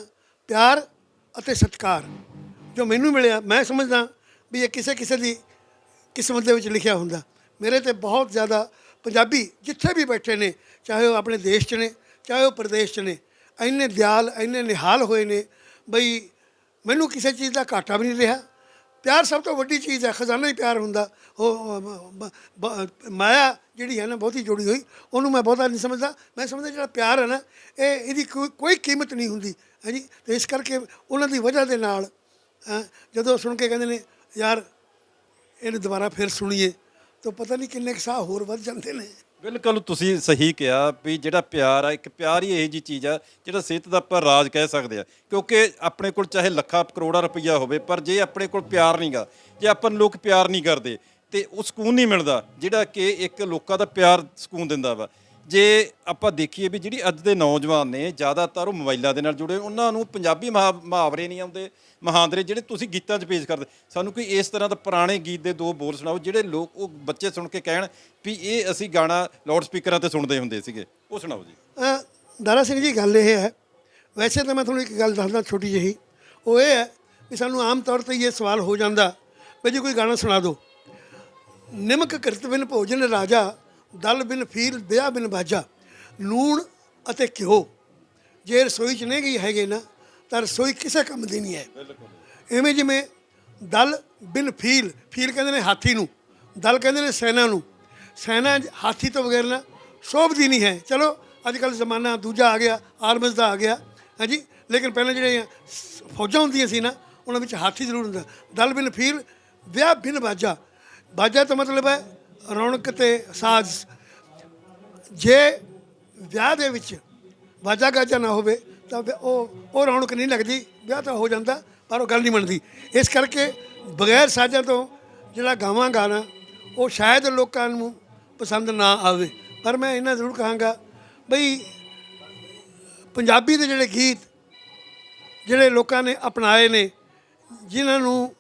ਪਿਆਰ ਅਤੇ ਸਤਿਕਾਰ। ਜੋ ਮੈਨੂੰ ਮਿਲਿਆ, ਮੈਂ ਸਮਝਦਾ ਵੀ ਇਹ ਕਿਸੇ ਕਿਸੇ ਦੀ ਕਿਸਮਤ ਦੇ ਵਿੱਚ ਲਿਖਿਆ ਹੁੰਦਾ। ਮੇਰੇ ਤੇ ਬਹੁਤ ਜ਼ਿਆਦਾ ਪੰਜਾਬੀ ਜਿੱਥੇ ਵੀ ਬੈਠੇ ਨੇ, ਚਾਹੇ ਉਹ ਆਪਣੇ ਦੇਸ਼ 'ਚ ਨੇ, ਚਾਹੇ ਉਹ ਪ੍ਰਦੇਸ਼ 'ਚ ਨੇ, ਇੰਨੇ ਦਿਆਲ, ਇੰਨੇ ਨਿਹਾਲ ਹੋਏ ਨੇ ਬਈ ਮੈਨੂੰ ਕਿਸੇ ਚੀਜ਼ ਦਾ ਘਾਟਾ ਵੀ ਨਹੀਂ ਰਿਹਾ। ਪਿਆਰ ਸਭ ਤੋਂ ਵੱਡੀ ਚੀਜ਼ ਹੈ, ਖਜ਼ਾਨਾ ਹੀ ਪਿਆਰ ਹੁੰਦਾ। ਉਹ ਮਾਇਆ ਜਿਹੜੀ ਹੈ ਨਾ, ਬਹੁਤੀ ਜੁੜੀ ਹੋਈ। ਉਹਨੂੰ ਮੈਂ ਬਹੁਤਾ ਨਹੀਂ ਸਮਝਦਾ। ਮੈਂ ਸਮਝਦਾ ਜਿਹੜਾ ਪਿਆਰ ਹੈ ਨਾ, ਇਹ, ਇਹਦੀ ਕੋਈ ਕੋਈ ਕੀਮਤ ਨਹੀਂ ਹੁੰਦੀ। ਹੈ ਜੀ ਤੇ ਇਸ ਕਰਕੇ ਉਹਨਾਂ ਦੀ ਵਜ੍ਹਾ ਦੇ ਨਾਲ ਜਦੋਂ ਸੁਣ ਕੇ ਕਹਿੰਦੇ ਨੇ, ਯਾਰ, ਇਹਨੂੰ ਦੁਬਾਰਾ ਫਿਰ ਸੁਣੀਏ। ਤਾਂ ਪਤਾ ਨਹੀਂ ਕਿੰਨੇ ਕੁ ਸਾਹ ਹੋਰ ਵੱਧ ਜਾਂਦੇ ਨੇ। ਬਿਲਕੁਲ ਤੁਸੀਂ ਸਹੀ ਕਿਹਾ ਵੀ ਜਿਹੜਾ ਪਿਆਰ ਆ, ਇੱਕ ਪਿਆਰ ਹੀ ਇਹੋ ਜੀ ਚੀਜ਼ ਆ ਜਿਹੜਾ ਸਿਹਤ ਦਾ ਆਪਾਂ ਰਾਜ ਕਹਿ ਸਕਦੇ ਆ। ਕਿਉਂਕਿ ਆਪਣੇ ਕੋਲ ਚਾਹੇ ਲੱਖਾਂ ਕਰੋੜਾਂ ਰੁਪਈਆ ਹੋਵੇ, ਪਰ ਜੇ ਆਪਣੇ ਕੋਲ ਪਿਆਰ ਨਹੀਂਗਾ ਜੇ ਆਪਾਂ ਨੂੰ ਲੋਕ ਪਿਆਰ ਨਹੀਂ ਕਰਦੇ, ਤੇ ਉਹ ਸਕੂਨ ਨਹੀਂ ਮਿਲਦਾ ਜਿਹੜਾ ਕਿ ਇੱਕ ਲੋਕਾਂ ਦਾ ਪਿਆਰ ਸਕੂਨ ਦਿੰਦਾ ਵਾ। ਜੇ ਆਪਾਂ ਦੇਖੀਏ ਵੀ ਜਿਹੜੀ ਅੱਜ ਦੇ ਨੌਜਵਾਨ ਨੇ ਜ਼ਿਆਦਾਤਰ ਉਹ ਮੋਬਾਈਲਾਂ ਦੇ ਨਾਲ ਜੁੜੇ ਉਹਨਾਂ ਨੂੰ ਪੰਜਾਬੀ ਮਹਾ- ਮੁਹਾਵਰੇ ਨਹੀਂ ਆਉਂਦੇ ਮਹਾਂਦਰੇ ਜਿਹੜੇ ਤੁਸੀਂ ਗੀਤਾਂ 'ਚ ਪੇਸ਼ ਕਰਦੇ। ਸਾਨੂੰ ਕੋਈ ਇਸ ਤਰ੍ਹਾਂ ਦਾ ਪੁਰਾਣੇ ਗੀਤ ਦੇ ਦੋ ਬੋਲ ਸੁਣਾਓ ਜਿਹੜੇ ਲੋਕ ਉਹ ਬੱਚੇ ਸੁਣ ਕੇ ਕਹਿਣ ਵੀ ਇਹ ਅਸੀਂ ਗਾਣਾ ਲਾਊਡ ਸਪੀਕਰਾਂ ਤੇ ਸੁਣਦੇ ਹੁੰਦੇ ਸੀਗੇ। ਉਹ ਸੁਣਾਓ ਜੀ। ਅ, ਦਾਰਾ ਸਿੰਘ ਜੀ ਗੱਲ ਇਹ ਹੈ ਵੈਸੇ ਤਾਂ ਮੈਂ ਤੁਹਾਨੂੰ ਇੱਕ ਗੱਲ ਦੱਸਦਾ ਛੋਟੀ ਜਿਹੀ। ਉਹ ਇਹ ਹੈ ਵੀ ਸਾਨੂੰ ਆਮ ਤੌਰ ਤੇ ਇਹ ਸਵਾਲ ਹੋ ਜਾਂਦਾ ਵੀ ਜੀ ਕੋਈ ਗਾਣਾ ਸੁਣਾ ਦਿਓ। ਨਿਮਕ ਕਿਰਤ ਬਿਨ ਭੋਜਨ ਰਾਜਾ ਦਲ ਬਿਨ ਫੀਲ ਵਿਆਹ ਬਿਨ ਬਾਜਾ, ਲੂਣ ਅਤੇ ਘਿਓ। ਜੇ ਰਸੋਈ 'ਚ ਨਹੀਂ ਗਈ ਹੈਗੇ ਨਾ, ਤਾਂ ਰਸੋਈ ਕਿਸੇ ਕੰਮ ਦੀ ਨਹੀਂ ਹੈ। ਐਵੇਂ ਜਿਵੇਂ ਦਲ ਬਿਨ ਫੀਲ ਫੀਲ ਕਹਿੰਦੇ ਨੇ ਹਾਥੀ ਨੂੰ, ਦਲ ਕਹਿੰਦੇ ਨੇ ਸੈਨਾ ਨੂੰ। ਸੈਨਾ ਹਾਥੀ ਤੋਂ ਬਗੈਰ ਨਾ ਸ਼ੋਭਦੀ ਨਹੀਂ ਹੈ। ਚਲੋ ਅੱਜ ਕੱਲ੍ਹ ਜ਼ਮਾਨਾ ਦੂਜਾ ਆ ਗਿਆ, ਆਰਮਸ ਦਾ ਆ ਗਿਆ, ਹਾਂਜੀ? ਲੇਕਿਨ ਪਹਿਲਾਂ ਜਿਹੜੇ ਫੌਜਾਂ ਹੁੰਦੀਆਂ ਸੀ ਨਾ, ਉਹਨਾਂ ਵਿੱਚ ਹਾਥੀ ਜ਼ਰੂਰ ਹੁੰਦਾ। ਦਲ ਬਿਨ ਫੀਲ ਵਿਆਹ ਬਿਨ ਬਾਜਾ। ਬਾਜਾ ਤਾਂ ਮਤਲਬ ਹੈ ਰੌਣਕ ਤੇ ਸਾਜ਼। ਜੇ ਵਿਆਹ ਦੇ ਵਿੱਚ ਵਾਜਾ ਗਾਜਾ ਨਾ ਹੋਵੇ, ਤਾਂ ਵਿਆਹ- ਉਹ ਉਹ ਰੌਣਕ ਨਹੀਂ ਲੱਗਦੀ। ਵਿਆਹ ਤਾਂ ਹੋ ਜਾਂਦਾ, ਪਰ ਉਹ ਗੱਲ ਨਹੀਂ ਬਣਦੀ। ਇਸ ਕਰਕੇ ਬਗੈਰ ਸਾਜ਼ਾਂ ਤੋਂ ਜਿਹੜਾ ਗਾਵਾਂ ਗਾਣਾ, ਉਹ ਸ਼ਾਇਦ ਲੋਕਾਂ ਨੂੰ ਪਸੰਦ ਨਾ ਆਵੇ। ਪਰ ਮੈਂ ਇਹਨਾਂ ਜ਼ਰੂਰ ਕਹਾਂਗਾ, ਬਈ ਪੰਜਾਬੀ ਦੇ ਜਿਹੜੇ ਗੀਤ, ਜਿਹੜੇ ਲੋਕਾਂ ਨੇ ਅਪਣਾਏ ਨੇ, ਜਿਨ੍ਹਾਂ ਨੂੰ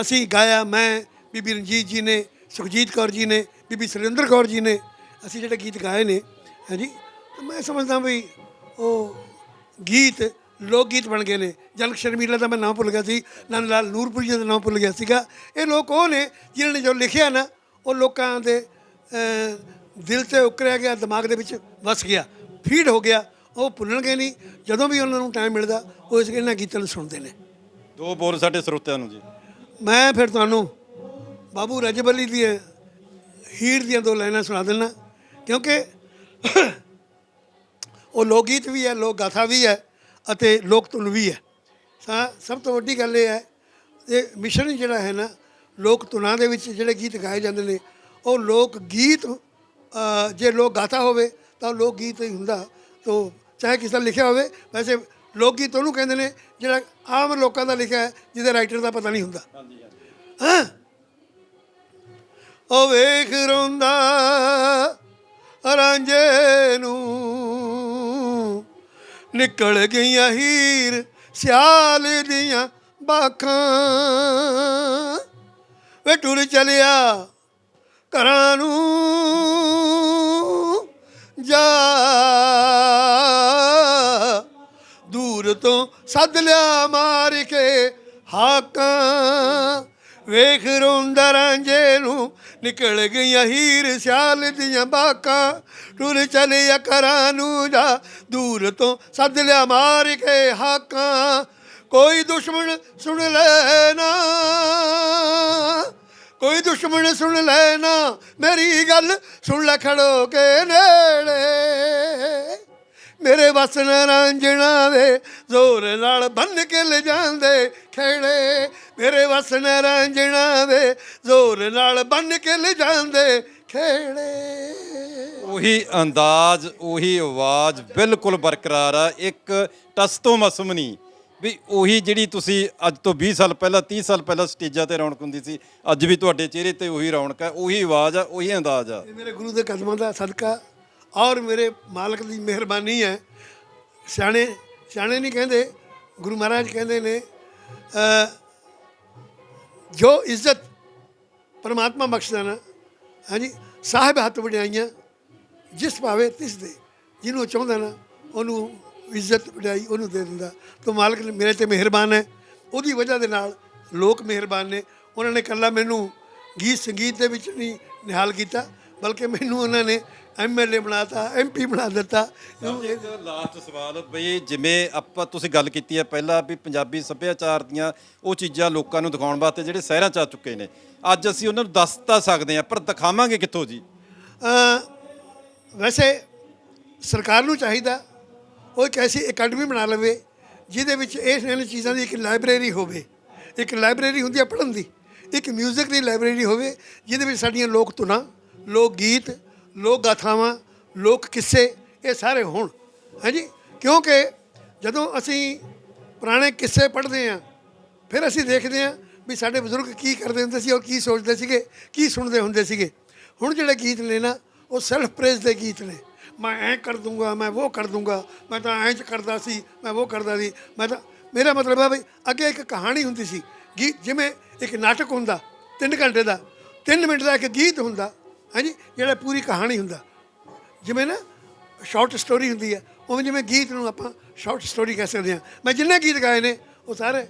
ਅਸੀਂ ਗਾਇਆ, ਮੈਂ ਬੀਬੀ ਰਣਜੀਤ ਜੀ ਨੇ ਸੁਖਜੀਤ ਕੌਰ ਜੀ ਨੇ ਬੀਬੀ ਸੁਰਿੰਦਰ ਕੌਰ ਜੀ ਨੇ ਅਸੀਂ ਜਿਹੜੇ ਗੀਤ ਗਾਏ ਨੇ ਹਾਂਜੀ ਤਾਂ ਮੈਂ ਸਮਝਦਾ ਵੀ ਉਹ ਗੀਤ ਲੋਕ ਗੀਤ ਬਣ ਗਏ ਨੇ। ਜਨਕ ਸ਼ਰਮੀਲਾ ਦਾ ਮੈਂ ਨਾਮ ਭੁੱਲ ਗਿਆ ਸੀ ਨੰਦ ਲਾਲ ਨੂਰਪੁਰੀ ਜੀ ਦਾ ਨਾਮ ਭੁੱਲ ਗਿਆ ਸੀਗਾ। ਇਹ ਲੋਕ ਉਹ ਨੇ ਜਿਨ੍ਹਾਂ ਨੇ ਜੋ ਲਿਖਿਆ ਨਾ ਉਹ ਲੋਕਾਂ ਦੇ ਦਿਲ ਤੇ ਉਕਰਿਆ ਗਿਆ ਦਿਮਾਗ ਦੇ ਵਿੱਚ ਵਸ ਗਿਆ ਫੀਡ ਹੋ ਗਿਆ ਉਹ ਭੁੱਲਣਗੇ ਨਹੀਂ। ਜਦੋਂ ਵੀ ਉਹਨਾਂ ਨੂੰ ਟਾਈਮ ਮਿਲਦਾ ਉਹ ਇਸ ਇਹਨਾਂ ਗੀਤਾਂ ਨੂੰ ਸੁਣਦੇ ਨੇ। ਦੋ ਬੋਲ ਸਾਡੇ ਸਰੋਤਿਆਂ ਨੂੰ ਜੀ। ਮੈਂ ਫਿਰ ਤੁਹਾਨੂੰ ਬਾਬੂ ਰਜਬ ਅਲੀ ਦੀ ਹੀਰ ਦੀਆਂ ਦੋ ਲਾਈਨਾਂ ਸੁਣਾ ਦਿੰਦਾ। ਕਿਉਂਕਿ ਉਹ ਲੋਕ ਗੀਤ ਵੀ ਹੈ ਲੋਕ ਗਾਥਾ ਵੀ ਹੈ ਅਤੇ ਲੋਕ ਧੁਨ ਵੀ ਹੈ। ਤਾਂ ਸਭ ਤੋਂ ਵੱਡੀ ਗੱਲ ਇਹ ਹੈ ਇਹ ਮਿਸ਼ਨ ਜਿਹੜਾ ਹੈ ਨਾ ਲੋਕ ਧੁਨਾਂ ਦੇ ਵਿੱਚ ਜਿਹੜੇ ਗੀਤ ਗਾਏ ਜਾਂਦੇ ਨੇ ਉਹ ਲੋਕ ਗੀਤ ਜੇ ਲੋਕ ਗਾਥਾ ਹੋਵੇ ਤਾਂ ਉਹ ਲੋਕ ਗੀਤ ਹੀ ਹੁੰਦਾ। ਤੋ ਚਾਹੇ ਕਿਸੇ ਦਾ ਲਿਖਿਆ ਹੋਵੇ ਵੈਸੇ ਲੋਕ ਗੀਤ ਉਹਨੂੰ ਕਹਿੰਦੇ ਨੇ ਜਿਹੜਾ ਆਮ ਲੋਕਾਂ ਦਾ ਲਿਖਿਆ ਹੈ ਜਿਹਦੇ ਰਾਈਟਰ ਦਾ ਪਤਾ ਨਹੀਂ ਹੁੰਦਾ। ਹਾਂ? ਉਹ ਵੇਖ ਰੋਂਦਾ ਰਾਂਝੇ ਨੂੰ। ਨਿਕਲ ਗਈਆਂ ਹੀਰ ਸਿਆਲ ਦੀਆਂ ਬਾਖਾਂ। ਵੇ ਟੁਰ ਚਲਿਆ ਘਰਾਂ ਨੂੰ ਜਾ। ਦੂਰ ਤੋਂ ਸੱਦ ਲਿਆ ਮਾਰ ਕੇ ਹਾਕਾਂ। ਵੇਖ ਰੋਂਦਾ ਰਾਂਝੇ ਨੂੰ ਨਿਕਲ ਗਈਆਂ ਹੀਰ ਸਿਆਲ ਦੀਆਂ ਬਾਕਾਂ। ਟੁਰ ਚਲਿਆ ਘਰਾਂ ਨੂੰ ਜਾ ਦੂਰ ਤੋਂ ਸੱਦ ਲਿਆ ਮਾਰ ਕੇ ਹਾਕਾਂ। ਕੋਈ ਦੁਸ਼ਮਣ ਸੁਣ ਲੈਣਾ ਕੋਈ ਦੁਸ਼ਮਣ ਸੁਣ ਲੈਣਾ ਮੇਰੀ ਗੱਲ ਸੁਣ ਲੈ ਖੜੋ ਕੇ ਨੇੜੇ। ਮੇਰੇ ਵਸ ਨਾ ਰਾਂਝਣਾ ਵੇ ਜ਼ੋਰ ਨਾਲ ਬੰਨ ਕੇ ਲੈ ਜਾਂਦੇ ਖੇੜੇ। ਮੇਰੇ ਵਸ ਨਾ ਰਾਂਝਣਾ ਵੇ ਜ਼ੋਰ ਨਾਲ ਬੰਨ ਕੇ ਲੈ ਜਾਂਦੇ ਖੇੜੇ। ਉਹੀ ਅੰਦਾਜ਼ ਉਹੀ ਆਵਾਜ਼ ਬਿਲਕੁਲ ਬਰਕਰਾਰ ਆ। ਇੱਕ ਟਸ ਤੋਂ ਮਸਮ ਨਹੀਂ। ਵੀ ਉਹੀ ਜਿਹੜੀ ਤੁਸੀਂ ਅੱਜ ਤੋਂ 20 ਸਾਲ ਪਹਿਲਾਂ 30 ਸਾਲ ਪਹਿਲਾਂ ਸਟੇਜਾਂ ਤੇ ਰੌਣਕ ਹੁੰਦੀ ਸੀ ਅੱਜ ਵੀ ਤੁਹਾਡੇ ਚਿਹਰੇ ਤੇ ਉਹੀ ਰੌਣਕ ਹੈ ਉਹੀ ਆਵਾਜ਼ ਆ ਉਹੀ ਅੰਦਾਜ਼ ਆ। ਇਹ ਮੇਰੇ ਗੁਰੂ ਦੇ ਕਦਮਾਂ ਦਾ ਸਦਕਾ। ਔਰ ਮੇਰੇ ਮਾਲਕ ਦੀ ਮਿਹਰਬਾਨੀ ਹੈ। ਸਿਆਣੇ ਸਿਆਣੇ ਨਹੀਂ ਕਹਿੰਦੇ, ਗੁਰੂ ਮਹਾਰਾਜ ਕਹਿੰਦੇ ਨੇ ਜੋ ਇੱਜ਼ਤ ਪਰਮਾਤਮਾ ਬਖਸ਼ਦਾ ਨਾ, ਹਾਂਜੀ, ਸਾਹਿਬ ਹੱਥ ਵਡਿਆਈਆਂ, ਜਿਸ ਭਾਵੇ ਤਿਸ ਦੇ, ਜਿਹਨੂੰ ਉਹ ਚਾਹੁੰਦਾ ਨਾ, ਉਹਨੂੰ ਇੱਜ਼ਤ ਵਡਿਆਈ ਉਹਨੂੰ ਦੇ ਦਿੰਦਾ। ਤਾਂ ਮਾਲਕ ਮੇਰੇ ਤੇ ਮਿਹਰਬਾਨ ਹੈ। ਉਹਦੀ ਵਜ੍ਹਾ ਦੇ ਨਾਲ ਲੋਕ ਮਿਹਰਬਾਨ ਨੇ। ਉਹਨਾਂ ਨੇ ਇਕੱਲਾ ਮੈਨੂੰ ਗੀਤ ਸੰਗੀਤ ਦੇ ਵਿੱਚ ਨਹੀਂ ਨਿਹਾਲ ਕੀਤਾ, ਬਲਕਿ ਮੈਨੂੰ ਉਹਨਾਂ ਨੇ ਐਮਐਲਏ ਬਣਾਤਾ ਐਮਪੀ ਬਣਾ ਦਿੱਤਾ। ਲਾਸਟ ਸਵਾਲ ਬਈ ਜਿਵੇਂ ਆਪਾਂ ਤੁਸੀਂ ਗੱਲ ਕੀਤੀ ਹੈ ਪਹਿਲਾਂ ਵੀ ਪੰਜਾਬੀ ਸੱਭਿਆਚਾਰ ਦੀਆਂ ਉਹ ਚੀਜ਼ਾਂ ਲੋਕਾਂ ਨੂੰ ਦਿਖਾਉਣ ਵਾਸਤੇ ਜਿਹੜੇ ਸ਼ਹਿਰਾਂ 'ਚ ਆ ਚੁੱਕੇ ਨੇ ਅੱਜ ਅਸੀਂ ਉਹਨਾਂ ਨੂੰ ਦੱਸ ਤਾਂ ਸਕਦੇ ਹਾਂ ਪਰ ਦਿਖਾਵਾਂਗੇ ਕਿੱਥੋਂ ਜੀ? ਵੈਸੇ ਸਰਕਾਰ ਨੂੰ ਚਾਹੀਦਾ ਉਹ ਇੱਕ ਐਸੀ ਅਕੈਡਮੀ ਬਣਾ ਲਵੇ ਜਿਹਦੇ ਵਿੱਚ ਇਹ ਇਹਨਾਂ ਚੀਜ਼ਾਂ ਦੀ ਇੱਕ ਲਾਇਬ੍ਰੇਰੀ ਹੋਵੇ। ਇੱਕ ਲਾਇਬ੍ਰੇਰੀ ਹੁੰਦੀ ਹੈ ਪੜ੍ਹਨ ਦੀ ਇੱਕ 뮤직 ਦੀ ਲਾਇਬ੍ਰੇਰੀ ਹੋਵੇ ਜਿਹਦੇ ਵਿੱਚ ਸਾਡੀਆਂ ਲੋਕ ਧੁਨਾਂ ਲੋਕ ਗੀਤ ਲੋਕ ਗਾਥਾਵਾਂ, ਲੋਕ ਕਿੱਸੇ, ਇਹ ਸਾਰੇ ਹੋਣ। ਹਾਂਜੀ? ਕਿਉਂਕਿ ਜਦੋਂ ਅਸੀਂ ਪੁਰਾਣੇ ਕਿੱਸੇ ਪੜ੍ਹਦੇ ਹਾਂ, ਫਿਰ ਅਸੀਂ ਦੇਖਦੇ ਹਾਂ ਵੀ ਸਾਡੇ ਬਜ਼ੁਰਗ ਕੀ ਕਰਦੇ ਹੁੰਦੇ ਸੀ ਔਰ ਕੀ ਸੋਚਦੇ ਸੀਗੇ, ਕੀ ਸੁਣਦੇ ਹੁੰਦੇ ਸੀਗੇ। ਹੁਣ ਜਿਹੜੇ ਗੀਤ ਨੇ ਨਾ, ਉਹ ਸੈਲਫ ਪ੍ਰੇਜ਼ ਦੇ ਗੀਤ ਨੇ। ਮੈਂ ਐਂ ਕਰ ਦੂੰਗਾ, ਮੈਂ ਉਹ ਕਰ ਦੂੰਗਾ, ਮੈਂ ਤਾਂ ਐਂ ਚ ਕਰਦਾ ਸੀ, ਮੈਂ ਉਹ ਕਰਦਾ ਸੀ, ਮੈਂ ਤਾਂ ਮੇਰਾ ਮਤਲਬ ਹੈ ਵੀ ਅੱਗੇ ਇੱਕ ਕਹਾਣੀ ਹੁੰਦੀ ਸੀ, ਗੀਤ ਜਿਵੇਂ ਇੱਕ ਨਾਟਕ ਹੁੰਦਾ 3 ਘੰਟੇ ਦਾ 3 ਮਿੰਟ ਦਾ ਇੱਕ ਗੀਤ ਹੁੰਦਾ ਹਾਂਜੀ, ਜਿਹੜਾ ਪੂਰੀ ਕਹਾਣੀ ਹੁੰਦਾ। ਜਿਵੇਂ ਨਾ ਸ਼ਾਰਟ ਸਟੋਰੀ ਹੁੰਦੀ ਹੈ, ਉਵੇਂ ਜਿਵੇਂ ਗੀਤ ਨੂੰ ਆਪਾਂ ਸ਼ਾਰਟ ਸਟੋਰੀ ਕਹਿ ਸਕਦੇ ਹਾਂ। ਮੈਂ ਜਿੰਨੇ ਗੀਤ ਗਾਏ ਨੇ, ਉਹ ਸਾਰੇ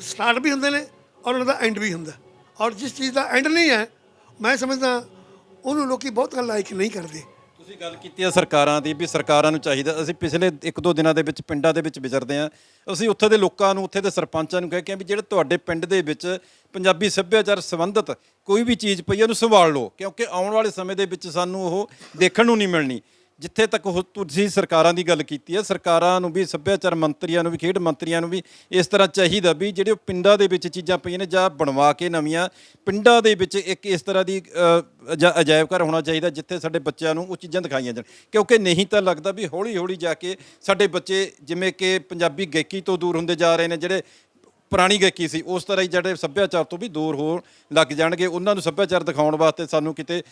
ਸਟਾਰਟ ਵੀ ਹੁੰਦੇ ਨੇ ਔਰ ਉਹਨਾਂ ਦਾ ਐਂਡ ਵੀ ਹੁੰਦਾ। ਔਰ ਜਿਸ ਚੀਜ਼ ਦਾ ਐਂਡ ਨਹੀਂ ਹੈ, ਮੈਂ ਸਮਝਦਾ ਉਹਨੂੰ ਲੋਕੀ ਬਹੁਤ ਲਾਈਕ ਨਹੀਂ ਕਰਦੇ। ਤੁਸੀਂ ਗੱਲ ਕੀਤੀ ਹੈ ਸਰਕਾਰਾਂ ਦੀ ਵੀ ਸਰਕਾਰਾਂ ਨੂੰ ਚਾਹੀਦਾ, ਅਸੀਂ ਪਿਛਲੇ ਇੱਕ ਦੋ ਦਿਨਾਂ ਦੇ ਵਿੱਚ ਪਿੰਡਾਂ ਦੇ ਵਿੱਚ ਵਿਚਰਦੇ ਹਾਂ। ਅਸੀਂ ਉੱਥੇ ਦੇ ਲੋਕਾਂ ਨੂੰ, ਉੱਥੇ ਦੇ ਸਰਪੰਚਾਂ ਨੂੰ ਕਹਿ ਕੇ ਵੀ ਜਿਹੜੇ ਤੁਹਾਡੇ ਪਿੰਡ ਦੇ ਵਿੱਚ ਪੰਜਾਬੀ ਸੱਭਿਆਚਾਰ ਸੰਬੰਧਿਤ ਕੋਈ ਵੀ ਚੀਜ਼ ਪਈ ਹੈ ਉਹਨੂੰ ਸੰਭਾਲ ਲਓ। ਕਿਉਂਕਿ ਆਉਣ ਵਾਲੇ ਸਮੇਂ ਦੇ ਵਿੱਚ ਸਾਨੂੰ ਉਹ ਦੇਖਣ ਨੂੰ ਨਹੀਂ ਮਿਲਣੀ। ਜਿੱਥੇ ਤੱਕ ਉਹ ਤੁਸੀਂ ਸਰਕਾਰਾਂ ਦੀ ਗੱਲ ਕੀਤੀ ਹੈ ਸਰਕਾਰਾਂ ਨੂੰ ਵੀ ਸੱਭਿਆਚਾਰ ਮੰਤਰੀਆਂ ਨੂੰ ਵੀ ਖੇਡ ਮੰਤਰੀਆਂ ਨੂੰ ਵੀ ਇਸ ਤਰ੍ਹਾਂ ਚਾਹੀਦਾ ਵੀ ਜਿਹੜੇ ਉਹ ਪਿੰਡਾਂ ਦੇ ਵਿੱਚ ਚੀਜ਼ਾਂ ਪਈਆਂ ਨੇ ਜਾਂ ਬਣਵਾ ਕੇ ਨਵੀਆਂ ਪਿੰਡਾਂ ਦੇ ਵਿੱਚ ਇੱਕ ਇਸ ਤਰ੍ਹਾਂ ਦੀ ਅ, ਅਜਾਇਬ ਘਰ ਹੋਣਾ ਚਾਹੀਦਾ ਜਿੱਥੇ ਸਾਡੇ ਬੱਚਿਆਂ ਨੂੰ ਉਹ ਚੀਜ਼ਾਂ ਦਿਖਾਈਆਂ ਜਾਣ। ਕਿਉਂਕਿ ਨਹੀਂ ਤਾਂ ਲੱਗਦਾ ਵੀ ਹੌਲੀ ਹੌਲੀ ਜਾ ਕੇ ਸਾਡੇ ਬੱਚੇ ਜਿਵੇਂ ਕਿ ਪੰਜਾਬੀ ਗਾਇਕੀ ਤੋਂ ਦੂਰ ਹੁੰਦੇ ਜਾ ਰਹੇ ਨੇ ਜਿਹੜੇ ਪੁਰਾਣੀ ਗਾਇਕੀ ਸੀ ਉਸ ਤਰ੍ਹਾਂ ਹੀ ਜਿਹੜੇ ਸੱਭਿਆਚਾਰ ਤੋਂ ਵੀ ਦੂਰ ਹੋ ਲੱਗ ਜਾਣਗੇ ਉਹਨਾਂ ਨੂੰ ਸੱਭਿਆਚਾਰ ਦਿਖਾਉਣ ਵਾਸਤੇ ਸਾਨੂੰ ਕਿਤੇ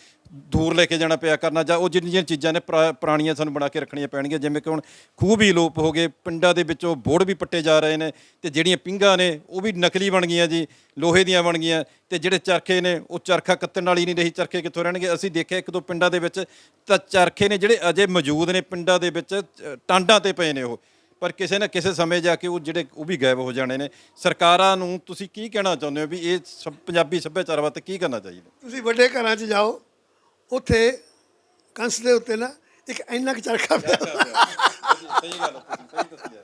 ਦੂਰ ਲੈ ਕੇ ਜਾਣਾ ਪਿਆ ਕਰਨਾ ਜਾਂ ਉਹ ਜਿੰਨੀਆਂ ਚੀਜ਼ਾਂ ਨੇ ਪੁਰਾ- ਪੁਰਾਣੀਆਂ ਸਾਨੂੰ ਬਣਾ ਕੇ ਰੱਖਣੀਆਂ ਪੈਣਗੀਆਂ ਜਿਵੇਂ ਕਿ ਹੁਣ ਖੂਹ ਵੀ ਲੋਪ ਹੋ ਗਏ ਪਿੰਡਾਂ ਦੇ ਵਿੱਚੋਂ ਬੋੜ ਵੀ ਪੱਟੇ ਜਾ ਰਹੇ ਨੇ ਤੇ ਜਿਹੜੀਆਂ ਪਿੰਗਾਂ ਨੇ ਉਹ ਵੀ ਨਕਲੀ ਬਣ ਗਈਆਂ ਜੀ ਲੋਹੇ ਦੀਆਂ ਬਣ ਗਈਆਂ ਤੇ ਜਿਹੜੇ ਚਰਖੇ ਨੇ ਉਹ ਚਰਖਾ ਕੱਤਣ ਵਾਲੀ ਨਹੀਂ ਰਹੀ ਚਰਖੇ ਕਿੱਥੋਂ ਰਹਿਣਗੇ? ਅਸੀਂ ਦੇਖਿਆ ਇੱਕ ਦੋ ਪਿੰਡਾਂ ਦੇ ਵਿੱਚ ਤਾਂ ਚਰਖੇ ਨੇ ਜਿਹੜੇ ਅਜੇ ਮੌਜੂਦ ਨੇ ਪਿੰਡਾਂ ਦੇ ਵਿੱਚ ਅ, ਟਾਂਡਾਂ ਤੇ ਪਏ ਨੇ ਉਹ। ਪਰ ਕਿਸੇ ਨਾ ਕਿਸੇ ਸਮੇਂ ਜਾ ਕੇ ਉਹ ਜਿਹੜੇ ਉਹ ਵੀ ਗਾਇਬ ਹੋ ਜਾਣੇ ਨੇ। ਸਰਕਾਰਾਂ ਨੂੰ ਤੁਸੀਂ ਕੀ ਕਹਿਣਾ ਚਾਹੁੰਦੇ ਹੋ ਵੀ ਇਹ ਸਭ ਪੰਜਾਬੀ ਸੱਭਿਆਚਾਰ ਵਾਸਤੇ ਕੀ ਕਰਨਾ ਚਾਹੀਦਾ? ਤੁਸੀਂ ਵੱਡੇ ਘਰਾਂ 'ਚ ਜਾਓ ਉੱਥੇ ਕੰਸ ਦੇ ਉੱਤੇ ਨਾ ਇੱਕ ਇੰਨਾ ਕੁ ਚਰਖਾ ਪਿਆ। ਸਹੀ ਗੱਲ ਤੁਸੀਂ ਸਹੀ ਦੱਸਿਆ।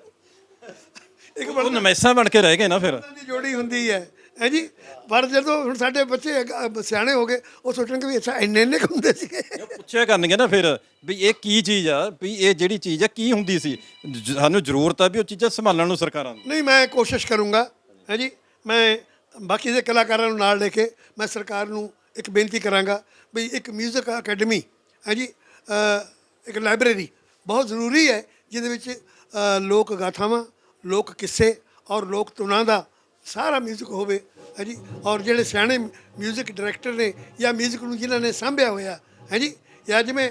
ਇੱਕ ਉਹ ਨਮੈਸਾਂ ਬਣ ਕੇ ਰਹਿ ਗਏ ਨਾ ਫਿਰ। ਦੀ ਜੋੜੀ ਹੁੰਦੀ ਹੈ। ਹੈ ਜੀ? ਪਰ ਜਦੋਂ ਹੁਣ ਸਾਡੇ ਬੱਚੇ ਅੱਗ- ਸਿਆਣੇ ਹੋ ਗਏ ਉਹ ਸੋਚਣਗੇ ਵੀ ਅੱਛਾ ਇੰਨੇ ਇੰਨੇ ਕੁ ਹੁੰਦੇ ਸੀਗੇ। ਉਹ ਪੁੱਛਿਆ ਕਰਨਗੇ ਨਾ ਫਿਰ ਵੀ ਇਹ ਕੀ ਚੀਜ਼ ਆ ਵੀ ਇਹ ਜਿਹੜੀ ਚੀਜ਼ ਆ ਕੀ ਹੁੰਦੀ ਸੀ? ਜ- ਸਾਨੂੰ ਜ਼ਰੂਰਤ ਆ ਵੀ ਉਹ ਚੀਜ਼ਾਂ ਸੰਭਾਲਣ ਨੂੰ ਸਰਕਾਰਾਂ ਨੂੰ। ਨਹੀਂ ਮੈਂ ਕੋਸ਼ਿਸ਼ ਕਰੂੰਗਾ ਹੈ ਜੀ? ਮੈਂ ਬਾਕੀ ਦੇ ਕਲਾਕਾਰਾਂ ਨੂੰ ਨਾਲ ਲੈ ਕੇ ਮੈਂ ਸਰਕਾਰ ਨੂੰ ਇੱਕ ਬੇਨਤੀ ਕਰਾਂਗਾ ਵੀ ਇੱਕ 뮤직 ਅਕੈਡਮੀ ਹੈ ਜੀ? ਅ, ਇੱਕ ਲਾਇਬ੍ਰੇਰੀ ਬਹੁਤ ਜ਼ਰੂਰੀ ਹੈ ਜਿਹਦੇ ਵਿੱਚ ਅ, ਲੋਕ ਗਾਥਾਵਾਂ ਲੋਕ ਕਿੱਸੇ ਔਰ ਲੋਕ ਧੁਨਾਂ ਦਾ ਸਾਰਾ 뮤직 ਹੋਵੇ ਹੈ ਜੀ ਔਰ ਜਿਹੜੇ ਸਿਆਣੇ 뮤직 ਡਾਇਰੈਕਟਰ ਨੇ ਜਾਂ 뮤직 ਨੂੰ ਜਿਨ੍ਹਾਂ ਨੇ ਸਾਂਭਿਆ ਹੋਇਆ ਹੈ ਜੀ ਜਾਂ ਜਿਵੇਂ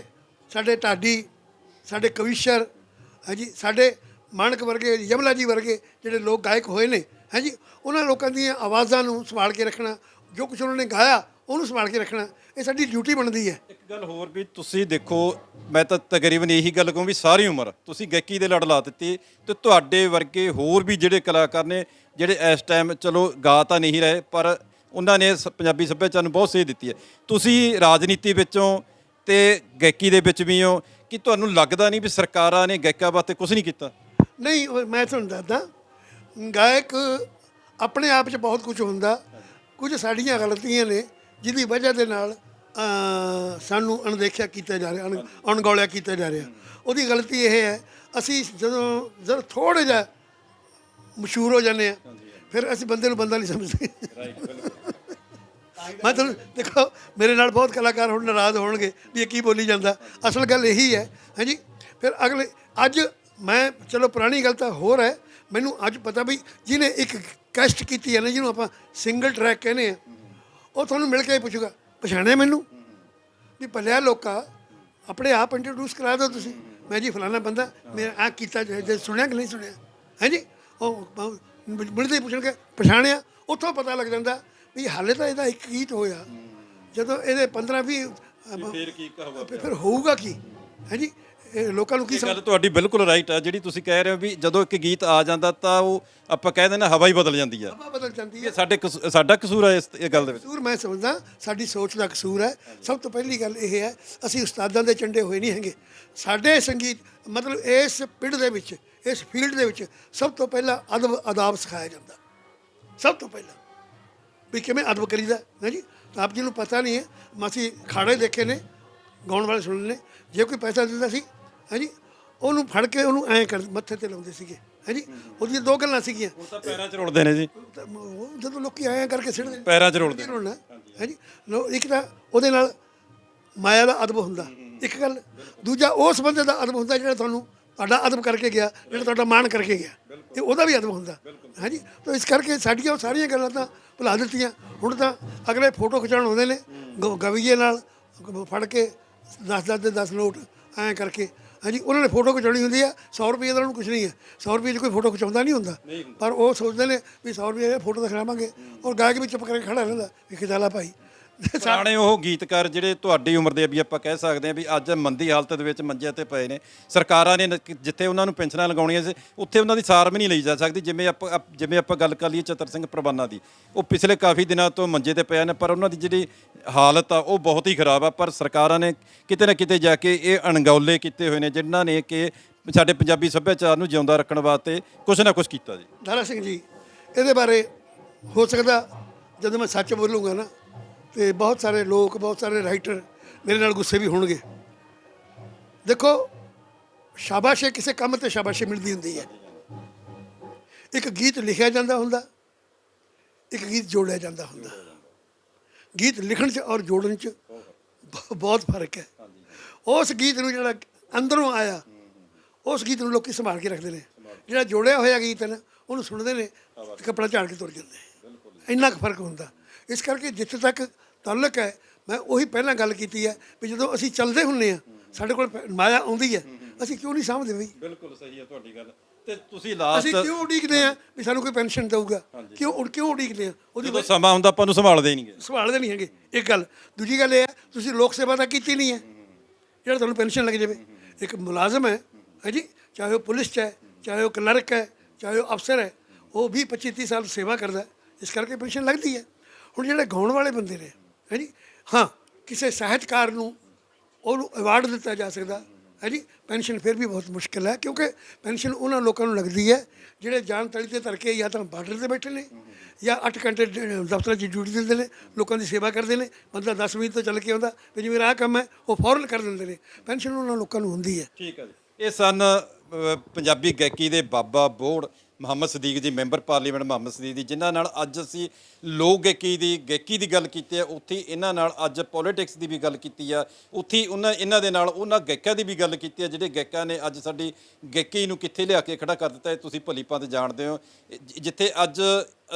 ਸਾਡੇ ਢਾਡੀ ਸਾਡੇ ਕਵੀਸ਼ਰ ਹੈ ਜੀ ਸਾਡੇ ਮਾਨਕ ਵਰਗੇ ਯਮਲਾ ਜੀ ਵਰਗੇ ਜਿਹੜੇ ਲੋਕ ਗਾਇਕ ਹੋਏ ਨੇ ਹੈ ਜੀ ਉਹਨਾਂ ਲੋਕਾਂ ਦੀਆਂ ਆਵਾਜ਼ਾਂ ਨੂੰ ਸੰਭਾਲ ਕੇ ਰੱਖਣਾ ਜੋ ਕੁਝ ਉਹਨਾਂ ਨੇ ਗਾਇਆ ਉਹਨੂੰ ਸੰਭਾਲ ਕੇ ਰੱਖਣਾ। ਇਹ ਸਾਡੀ ਡਿਊਟੀ ਬਣਦੀ ਹੈ। ਇੱਕ ਗੱਲ ਹੋਰ ਵੀ ਤੁਸੀਂ ਦੇਖੋ ਮੈਂ ਤਾਂ ਤਕਰੀਬਨ ਇਹੀ ਗੱਲ ਕਹੂੰ ਵੀ ਸਾਰੀ ਉਮਰ ਤੁਸੀਂ ਗਾਇਕੀ ਦੇ ਲੜ ਲਾ ਦਿੱਤੀ ਤੇ ਤੁਹਾਡੇ ਵਰਗੇ ਹੋਰ ਵੀ ਜਿਹੜੇ ਕਲਾਕਾਰ ਨੇ ਜਿਹੜੇ ਇਸ ਟਾਈਮ ਚਲੋ ਗਾ ਤਾਂ ਨਹੀਂ ਰਹੇ ਪਰ ਉਹਨਾਂ ਨੇ ਸ- ਪੰਜਾਬੀ ਸੱਭਿਆਚਾਰ ਨੂੰ ਬਹੁਤ ਸੇਧ ਦਿੱਤੀ ਹੈ। ਤੁਸੀਂ ਰਾਜਨੀਤੀ ਵਿੱਚੋਂ ਤੇ ਗਾਇਕੀ ਦੇ ਵਿੱਚ ਵੀ ਹੋ ਕਿ ਤੁਹਾਨੂੰ ਲੱਗਦਾ ਨਹੀਂ ਵੀ ਸਰਕਾਰਾਂ ਨੇ ਗਾਇਕਾਂ ਵਾਸਤੇ ਕੁਝ ਨਹੀਂ ਕੀਤਾ? ਨਹੀਂ ਉਹ ਮੈਂ ਤੁਹਾਨੂੰ ਦੱਸਦਾ ਗਾਇਕ ਆਪਣੇ ਆਪ 'ਚ ਬਹੁਤ ਕੁਝ ਹੁੰਦਾ। ਕੁਝ ਸਾਡੀਆਂ ਗਲਤੀਆਂ ਨੇ ਜਿਹਦੀ ਵਜ੍ਹਾ ਦੇ ਨਾਲ ਸਾਨੂੰ ਅਣਦੇਖਿਆ ਕੀਤਾ ਜਾ ਰਿਹਾ ਅਣ- ਅਣਗੌਲਿਆ ਕੀਤਾ ਜਾ ਰਿਹਾ। ਉਹਦੀ ਗਲਤੀ ਇਹ ਹੈ ਅਸੀਂ ਜਦੋਂ ਜਦ ਥੋੜੇ ਜਿਹਾ ਮਸ਼ਹੂਰ ਹੋ ਜਾਂਦੇ ਆ ਫਿਰ ਅਸੀਂ ਬੰਦੇ ਨੂੰ ਬੰਦਾ ਨਹੀਂ ਸਮਝਦੇ। ਮੈਂ ਤੁਹਾਨੂੰ ਦੇਖੋ ਮੇਰੇ ਨਾਲ ਬਹੁਤ ਕਲਾਕਾਰ ਹੁਣ ਨਾਰਾਜ਼ ਹੋਣਗੇ ਵੀ ਇਹ ਕੀ ਬੋਲੀ ਜਾਂਦਾ। ਅਸਲ ਗੱਲ ਇਹੀ ਹੈ ਹਾਂਜੀ ਫਿਰ ਅਗਲੇ ਅੱਜ ਮੈਂ ਚਲੋ ਪੁਰਾਣੀ ਗੱਲ ਤਾਂ ਹੋਰ ਹੈ ਮੈਨੂੰ ਅੱਜ ਪਤਾ ਵੀ ਜਿਹਨੇ ਇੱਕ ਕੈਸਟ ਕੀਤੀ ਹੈ ਨਾ ਜਿਹਨੂੰ ਆਪਾਂ ਸਿੰਗਲ ਟਰੈਕ ਕਹਿੰਦੇ ਆ ਉਹ ਤੁਹਾਨੂੰ ਮਿਲ ਕੇ ਪੁੱਛੂਗਾ ਪਛਾਣਿਆ ਮੈਨੂੰ? ਵੀ ਭਲਿਆ ਲੋਕਾ ਆਪਣੇ ਆਪ ਇੰਟਰੋਡਿਊਸ ਕਰਾ ਦਿਓ ਤੁਸੀਂ। ਮੈਂ ਜੀ ਫਲਾਣਾ ਬੰਦਾ ਮੈਂ ਆ ਕੀਤਾ ਜੇ ਸੁਣਿਆ ਕਿ ਨਹੀਂ ਸੁਣਿਆ? ਹਾਂਜੀ ਉਹ ਮਿਲਦੇ ਪੁੱਛਣਗੇ ਪਛਾਣਿਆ। ਉੱਥੋਂ ਪਤਾ ਲੱਗ ਜਾਂਦਾ ਵੀ ਹਾਲੇ ਤਾਂ ਇਹਦਾ ਇੱਕ ਗੀਤ ਹੋਇਆ। ਜਦੋਂ ਇਹਦੇ 15 20 ਫੇਰ ਕੀ ਕਹੂਗਾ ਫਿਰ ਹੋਊਗਾ ਕੀ? ਹੈ ਜੀ? ਇਹ ਲੋਕਾਂ ਨੂੰ ਕੀ ਇਹ ਸਮਝ ਗੱਲ ਤੁਹਾਡੀ ਬਿਲਕੁਲ ਰਾਈਟ ਆ ਜਿਹੜੀ ਤੁਸੀਂ ਕਹਿ ਰਹੇ ਹੋ ਵੀ ਜਦੋਂ ਇੱਕ ਗੀਤ ਆ ਜਾਂਦਾ ਤਾਂ ਉਹ ਆਪਾਂ ਕਹਿ ਦਿੰਦੇ ਹਵਾ ਹੀ ਬਦਲ ਜਾਂਦੀ ਆ। ਹਵਾ ਬਦਲ ਜਾਂਦੀ ਹੈ ਇਹ ਸਾਡੇ ਕਸੂ- ਸਾਡਾ ਕਸੂਰ ਹੈ ਇਸ ਇਹ ਗੱਲ ਦੇ ਵਿੱਚ। ਕਸੂਰ ਮੈਂ ਸਮਝਦਾ ਸਾਡੀ ਸੋਚ ਦਾ ਕਸੂਰ ਹੈ। ਸਭ ਤੋਂ ਪਹਿਲੀ ਗੱਲ ਇਹ ਹੈ ਅਸੀਂ ਉਸਤਾਦਾਂ ਦੇ ਚੰਡੇ ਹੋਏ ਨਹੀਂ ਹੈਗੇ। ਸਾਡੇ ਸੰਗੀਤ ਮਤਲਬ ਇਸ ਪਿੰਡ ਦੇ ਵਿੱਚ ਇਸ ਫੀਲਡ ਦੇ ਵਿੱਚ ਸਭ ਤੋਂ ਪਹਿਲਾਂ ਅਦਬ ਆਦਾਬ ਸਿਖਾਇਆ ਜਾਂਦਾ। ਸਭ ਤੋਂ ਪਹਿਲਾਂ। ਵੀ ਕਿਵੇਂ ਅਦਬ ਕਰੀਦਾ ਹੈ ਜੀ? ਆਪ ਜੀ ਨੂੰ ਪਤਾ ਨਹੀਂ ਹੈ ਅਸੀਂ ਖਾੜੇ ਦੇਖੇ ਨੇ ਗਾਉਣ ਵਾਲੇ ਸੁਣੇ ਨੇ। ਜੇ ਕੋਈ ਪੈਸਾ ਦਿੰਦਾ ਸੀ ਹੈ ਜੀ ਉਹਨੂੰ ਫੜ ਕੇ ਉਹਨੂੰ ਐਂ ਕਰ ਮੱਥੇ ਤੇ ਲਾਉਂਦੇ ਸੀਗੇ। ਹੈ ਜੀ ਉਹਦੀਆਂ ਦੋ ਗੱਲਾਂ ਸੀਗੀਆਂ। ਹੁਣ ਤਾਂ ਪੈਰਾਂ 'ਚ ਰੁਲਦੇ ਨੇ ਜੀ। ਤਾਂ ਉਹ ਜਦੋਂ ਲੋਕੀ ਐਂ ਕਰਕੇ ਸਿੱਟਦੇ ਨੇ। ਪੈਰਾਂ 'ਚ ਰੁਲਦੇ ਨੇ। ਰੋਣਾ ਹੈ ਜੀ ਲੋ ਇੱਕ ਤਾਂ ਉਹਦੇ ਨਾਲ ਮਾਇਆ ਦਾ ਅਦਬ ਹੁੰਦਾ। ਇੱਕ ਗੱਲ ਦੂਜਾ ਉਸ ਬੰਦੇ ਦਾ ਅਦਬ ਹੁੰਦਾ ਜਿਹੜਾ ਤੁਹਾਨੂੰ ਤੁਹਾਡਾ ਅਦਬ ਕਰਕੇ ਗਿਆ ਜਿਹੜਾ ਤੁਹਾਡਾ ਮਾਣ ਕਰਕੇ ਗਿਆ। ਇਹ ਉਹਦਾ ਵੀ ਅਦਬ ਹੁੰਦਾ। ਹੈ ਜੀ ਤਾਂ ਇਸ ਕਰਕੇ ਸਾਡੀਆਂ ਉਹ ਸਾਰੀਆਂ ਗੱਲਾਂ ਤਾਂ ਭੁਲਾ ਦਿੱਤੀਆਂ। ਹੁਣ ਤਾਂ ਅਗਲੇ ਫੋਟੋ ਖਿਚਾਉਣ ਆਉਂਦੇ ਨੇ ਗ- ਗਵਈਏ ਨਾਲ ਫੜ ਕੇ 10 10 ਦੇ 10 ਨੋਟ ਐਂ ਕਰਕੇ ਹਾਂਜੀ ਉਹਨਾਂ ਨੇ ਫੋਟੋ ਖਿਚਾਉਣੀ ਹੁੰਦੀ ਆ 100 ਰੁਪਏ ਦਾ ਉਹਨਾਂ ਨੂੰ ਕੁਝ ਨਹੀਂ ਹੈ 100 ਰੁਪਏ 'ਚ ਕੋਈ ਫੋਟੋ ਖਿਚਾਉਂਦਾ ਨਹੀਂ ਹੁੰਦਾ। ਪਰ ਉਹ ਸੋਚਦੇ ਨੇ ਵੀ 100 ਰੁਪਏ ਦੀ ਫੋਟੋ ਦਿਖਾਵਾਂਗੇ। ਔਰ ਗਾਇਕ ਵੀ ਚੁੱਪ ਕਰਕੇ ਖੜਾ ਰਹਿੰਦਾ ਵੀ ਖਿਚਾਲਾ ਭਾਈ। ਪੁਰਾਣੇ ਉਹ ਗੀਤਕਾਰ ਜਿਹੜੇ ਤੁਹਾਡੀ ਉਮਰ ਦੇ ਵੀ ਆਪਾਂ ਕਹਿ ਸਕਦੇ ਹਾਂ ਵੀ ਅੱਜ ਮੰਦੀ ਹਾਲਤ ਦੇ ਵਿੱਚ ਮੰਜਿਆਂ ਤੇ ਪਏ ਨੇ। ਸਰਕਾਰਾਂ ਨੇ ਨ- ਜਿੱਥੇ ਉਹਨਾਂ ਨੂੰ ਪੈਨਸ਼ਨਾਂ ਲਗਾਉਣੀਆਂ ਸੀ, ਉੱਥੇ ਉਹਨਾਂ ਦੀ ਸਾਰ ਵੀ ਨਹੀਂ ਲਈ ਜਾ ਸਕਦੀ, ਜਿਵੇਂ ਆਪਾਂ ਆਪ- ਜਿਵੇਂ ਆਪਾਂ ਗੱਲ ਕਰ ਲਈਏ ਚਤਰ ਸਿੰਘ ਪ੍ਰਵਾਨਾ ਦੀ। ਉਹ ਪਿਛਲੇ ਕਾਫੀ ਦਿਨਾਂ ਤੋਂ ਮੰਜੇ ਤੇ ਪਏ ਨੇ, ਪਰ ਉਹਨਾਂ ਦੀ ਜਿਹੜੀ ਹਾਲਤ ਆ, ਉਹ ਬਹੁਤ ਹੀ ਖਰਾਬ ਆ, ਪਰ ਸਰਕਾਰਾਂ ਨੇ ਕਿਤੇ ਨਾ ਕਿਤੇ ਜਾ ਕੇ ਇਹ ਅਣਗੌਲੇ ਕੀਤੇ ਹੋਏ ਨੇ, ਜਿਨ੍ਹਾਂ ਨੇ ਕਿ ਸਾਡੇ ਪੰਜਾਬੀ ਸੱਭਿਆਚਾਰ ਨੂੰ ਜਿਉਂਦਾ ਰੱਖਣ ਵਾਸਤੇ ਕੁਝ ਨਾ ਕੁਝ ਕੀਤਾ ਜੀ। ਦਾਰਾ ਸਿੰਘ ਜੀ, ਇਹਦੇ ਬਾਰੇ ਹੋ ਸਕਦਾ, ਜਦੋਂ ਮੈਂ ਸੱਚ ਬੋਲੂੰਗਾ ਨਾ ਤੇ ਬਹੁਤ ਸਾਰੇ ਲੋਕ, ਬਹੁਤ ਸਾਰੇ ਰਾਈਟਰ ਮੇਰੇ ਨਾਲ ਗੁੱਸੇ ਵੀ ਹੋਣਗੇ। ਦੇਖੋ, ਸ਼ਾਬਾਸ਼ੇ ਕਿਸੇ ਕੰਮ ਤੇ ਸ਼ਾਬਾਸ਼ੇ ਮਿਲਦੀ ਹੁੰਦੀ ਹੈ। ਇੱਕ ਗੀਤ ਲਿਖਿਆ ਜਾਂਦਾ ਹੁੰਦਾ, ਇੱਕ ਗੀਤ ਜੋੜਿਆ ਜਾਂਦਾ ਹੁੰਦਾ। ਗੀਤ ਲਿਖਣ 'ਚ ਔਰ ਜੋੜਨ 'ਚ ਬ- ਬਹੁਤ ਫ਼ਰਕ ਹੈ। ਉਸ ਗੀਤ ਨੂੰ ਜਿਹੜਾ ਅੰਦਰੋਂ ਆਇਆ, ਉਸ ਗੀਤ ਨੂੰ ਲੋਕੀ ਸੰਭਾਲ ਕੇ ਰੱਖਦੇ ਨੇ। ਜਿਹੜਾ ਜੋੜਿਆ ਹੋਇਆ ਗੀਤ ਹੈ ਨਾ, ਉਹਨੂੰ ਸੁਣਦੇ ਨੇ ਤੇ ਕੱਪੜਾ ਝਾੜ ਕੇ ਤੁਰ ਜਾਂਦੇ ਨੇ। ਇੰਨਾ ਕੁ ਫ਼ਰਕ ਹੁੰਦਾ। ਇਸ ਕਰਕੇ ਜਿੱਥੇ ਤੱਕ ਤਾਲੁਕ ਹੈ। ਮੈਂ ਉਹੀ ਪਹਿਲਾਂ ਗੱਲ ਕੀਤੀ ਹੈ ਵੀ ਜਦੋਂ ਅਸੀਂ ਚੱਲਦੇ ਹੁੰਨੇ ਆ ਸਾਡੇ ਕੋਲ ਪ- ਮਾਇਆ ਆਉਂਦੀ ਹੈ। ਅਸੀਂ ਕਿਉਂ ਨਹੀਂ ਸਮਝਦੇ ਬਈ? ਬਿਲਕੁਲ ਸਹੀ ਹੈ ਤੁਹਾਡੀ ਗੱਲ। ਤੇ ਤੁਸੀਂ ਅਸੀਂ ਲਾਸਟ ਕਿਉਂ ਉਡੀਕਦੇ ਆ ਵੀ ਸਾਨੂੰ ਕੋਈ ਪੈਨਸ਼ਨ ਦੇਊਗਾ? ਕਿਉਂ ਉਡ- ਕਿਉਂ ਉਡੀਕਦੇ ਆ ਉਹਦੀ ਜਦੋਂ ਸਮਾਂ ਹੁੰਦਾ ਆਪਾਂ ਨੂੰ ਸੰਭਾਲਦੇ ਹੀ ਨਹੀਂਗੇ ਸਵਾਲਦੇ ਨਹੀਂ ਹੈਗੇ। ਇੱਕ ਗੱਲ। ਦੂਜੀ ਗੱਲ ਇਹ ਹੈ ਤੁਸੀਂ ਲੋਕ ਸੇਵਾ ਤਾਂ ਕੀਤੀ ਨਹੀਂ ਹੈ। ਜਿਹੜਾ ਤੁਹਾਨੂੰ ਪੈਨਸ਼ਨ ਲੱਗ ਜਾਵੇ। ਇੱਕ ਮੁਲਾਜ਼ਮ ਹੈ ਜੀ ਚਾਹੇ ਉਹ ਪੁਲਿਸ 'ਚ ਹੈ ਚਾਹੇ ਉਹ ਕਲਰਕ ਹੈ ਚਾਹੇ ਉਹ ਅਫਸਰ ਹੈ ਉਹ ਵੀ 25 30 ਸਾਲ ਸੇਵਾ ਕਰਦਾ ਹੈ, ਇਸ ਕਰਕੇ ਪੈਨਸ਼ਨ ਲੱਗਦੀ ਹੈ। ਹੁਣ ਜਿਹੜੇ ਗਾਉਣ ਵਾਲੇ ਬੰਦੇ ਨੇ ਹੈ ਜੀ ਹਾਂ, ਕਿਸੇ ਸਾਹਿਤਕਾਰ ਨੂੰ ਉਹਨੂੰ ਅਵਾਰਡ ਦਿੱਤਾ ਜਾ ਸਕਦਾ ਹੈ ਜੀ ਪੈਨਸ਼ਨ ਫਿਰ ਵੀ ਬਹੁਤ ਮੁਸ਼ਕਿਲ ਹੈ, ਕਿਉਂਕਿ ਪੈਨਸ਼ਨ ਉਹਨਾਂ ਲੋਕਾਂ ਨੂੰ ਲੱਗਦੀ ਹੈ, ਜਿਹੜੇ ਜਾਨ ਤਲੀ ਤੇ ਧਰ ਕੇ ਜਾਂ ਤਾਂ ਬਾਰਡਰ ਤੇ ਬੈਠੇ ਨੇ, ਜਾਂ 8 ਘੰਟੇ ਦਫ਼ਤਰਾਂ 'ਚ ਡਿਊਟੀ ਦਿੰਦੇ ਨੇ, ਲੋਕਾਂ ਦੀ ਸੇਵਾ ਕਰਦੇ ਨੇ, ਬੰਦਾ 10 ਮਿੰਟ ਤੋਂ ਚੱਲ ਕੇ ਆਉਂਦਾ, ਵੀ ਜਿਵੇਂ ਆਹ ਕੰਮ ਹੈ, ਉਹ ਫੌਰਨ ਕਰ ਦਿੰਦੇ ਨੇ। ਪੈਨਸ਼ਨ ਉਹਨਾਂ ਲੋਕਾਂ ਨੂੰ ਹੁੰਦੀ ਹੈ। ਠੀਕ ਹੈ ਜੀ। ਇਹ ਸਨ ਪੰਜਾਬੀ ਗਾਇਕੀ ਦੇ ਬਾਬਾ ਬੋੜ ਮੁਹੰਮਦ ਸਦੀਕ ਜੀ, ਮੈਂਬਰ ਪਾਰਲੀਮੈਂਟ ਮੁਹੰਮਦ ਸਦੀਕ ਜੀ, ਜਿਨ੍ਹਾਂ ਨਾਲ ਅੱਜ ਅਸੀਂ ਲੋਕ ਗਾਇਕੀ ਦੀ ਗਾਇਕੀ ਦੀ ਗੱਲ ਕੀਤੀ ਹੈ, ਉੱਥੇ ਇਹਨਾਂ ਨਾਲ ਅੱਜ ਪੋਲਿਟਿਕਸ ਦੀ ਵੀ ਗੱਲ ਕੀਤੀ ਆ। ਉੱਥੇ ਉਹਨਾਂ, ਇਹਨਾਂ ਦੇ ਨਾਲ ਉਹਨਾਂ ਗਾਇਕਾਂ ਦੀ ਵੀ ਗੱਲ ਕੀਤੀ ਆ ਜਿਹੜੇ ਗਾਇਕਾਂ ਨੇ ਅੱਜ ਸਾਡੀ ਗਾਇਕੀ ਨੂੰ ਕਿੱਥੇ ਲਿਆ ਕੇ ਖੜਾ ਕਰ ਦਿੱਤਾ ਹੈ, ਤੁਸੀਂ ਭਲੀ ਭਾਂਤ ਜਾਣਦੇ ਹੋ। ਜਿੱਥੇ ਅੱਜ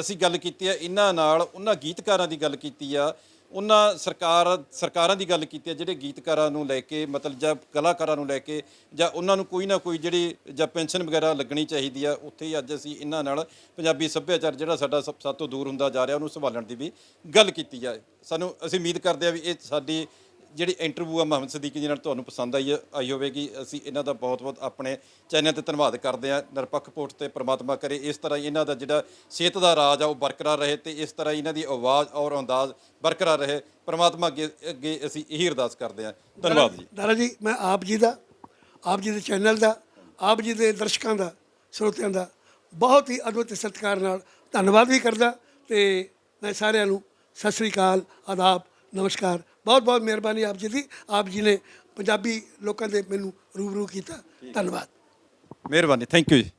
ਅਸੀਂ ਗੱਲ ਕੀਤੀ ਆ ਇਹਨਾਂ ਨਾਲ ਉਹਨਾਂ ਗੀਤਕਾਰਾਂ ਦੀ ਗੱਲ ਕੀਤੀ ਆ। ਉਹਨਾਂ ਸਰਕਾਰ, ਸਰਕਾਰਾਂ ਦੀ ਗੱਲ ਕੀਤੀ ਹੈ, ਜਿਹੜੇ ਗੀਤਕਾਰਾਂ ਨੂੰ ਲੈ ਕੇ, ਮਤਲਬ ਜਾਂ ਕਲਾਕਾਰਾਂ ਨੂੰ ਲੈ ਕੇ, ਜਾਂ ਉਹਨਾਂ ਨੂੰ ਕੋਈ ਨਾ ਕੋਈ ਜਿਹੜੀ, ਜਾਂ ਪੈਨਸ਼ਨ ਵਗੈਰਾ ਲੱਗਣੀ ਚਾਹੀਦੀ ਆ ਉੱਥੇ ਹੀ ਅੱਜ ਅਸੀਂ ਇਹਨਾਂ ਨਾਲ ਪੰਜਾਬੀ ਸੱਭਿਆਚਾਰ ਜਿਹੜਾ ਸਾਡਾ ਸਭ ਸਭ ਤੋਂ ਦੂਰ ਹੁੰਦਾ ਜਾ ਰਿਹਾ, ਉਹਨੂੰ ਸੰਭਾਲਣ ਦੀ ਵੀ ਗੱਲ ਕੀਤੀ ਜਾਏ। ਸਾਨੂੰ, ਅਸੀਂ ਉਮੀਦ ਕਰਦੇ ਆ ਵੀ ਇਹ ਸਾਡੀ ਜਿਹੜੀ ਇੰਟਰਵਿਊ ਆ ਮੁਹੰਮਦ ਸਦੀਕੀ ਜੀ ਨਾਲ ਤੁਹਾਨੂੰ ਪਸੰਦ ਆਈ ਆਈ ਹੋਵੇਗੀ। ਅਸੀਂ ਇਹਨਾਂ ਦਾ ਬਹੁਤ-ਬਹੁਤ ਆਪਣੇ ਚੈਨਲ ਤੇ ਧੰਨਵਾਦ ਕਰਦੇ ਹਾਂ। ਨਿਰਪੱਖ ਪੋਸਟ ਤੇ ਪ੍ਰਮਾਤਮਾ ਕਰੇ। ਇਸ ਤਰ੍ਹਾਂ ਹੀ ਇਹਨਾਂ ਦਾ ਜਿਹੜਾ ਸਿਹਤ ਦਾ ਰਾਜ ਆ, ਉਹ ਬਰਕਰਾਰ ਰਹੇ ਤੇ ਇਸ ਤਰ੍ਹਾਂ ਹੀ ਇਹਨਾਂ ਦੀ ਆਵਾਜ਼ ਔਰ ਅੰਦਾਜ਼ ਬਰਕਰਾਰ ਰਹੇ। ਪ੍ਰਮਾਤਮਾ ਅੱਗੇ ਅੱਗੇ ਅਸੀਂ ਇਹੀ ਅਰਦਾਸ ਕਰਦੇ ਹਾਂ। ਧੰਨਵਾਦ ਜੀ। ਦਾਰਾ ਜੀ, ਮੈਂ ਆਪ ਜੀ ਦਾ, ਆਪ ਜੀ ਦੇ ਚੈਨਲ ਦਾ, ਆਪ ਜੀ ਦੇ ਦਰਸ਼ਕਾਂ ਦਾ, ਸਰੋਤਿਆਂ ਦਾ ਬਹੁਤ ਹੀ ਅਦਭੁਤ ਸਤਿਕਾਰ ਨਾਲ ਧੰਨਵਾਦ ਵੀ ਕਰਦਾ ਤੇ ਮੈਂ ਸਾਰਿਆਂ ਨੂੰ ਸਤਿ ਸ੍ਰੀ ਅਕਾਲ, ਆਦਾਬ, ਨਮਸਕਾਰ ਬਹੁਤ ਬਹੁਤ ਮਿਹਰਬਾਨੀ ਆਪ ਜੀ ਦੀ। ਆਪ ਜੀ ਨੇ ਪੰਜਾਬੀ ਲੋਕਾਂ ਦੇ ਮੈਨੂੰ ਰੂਬਰੂ ਕੀਤਾ। ਧੰਨਵਾਦ। ਮਿਹਰਬਾਨੀ। ਥੈਂਕ ਯੂ ਜੀ।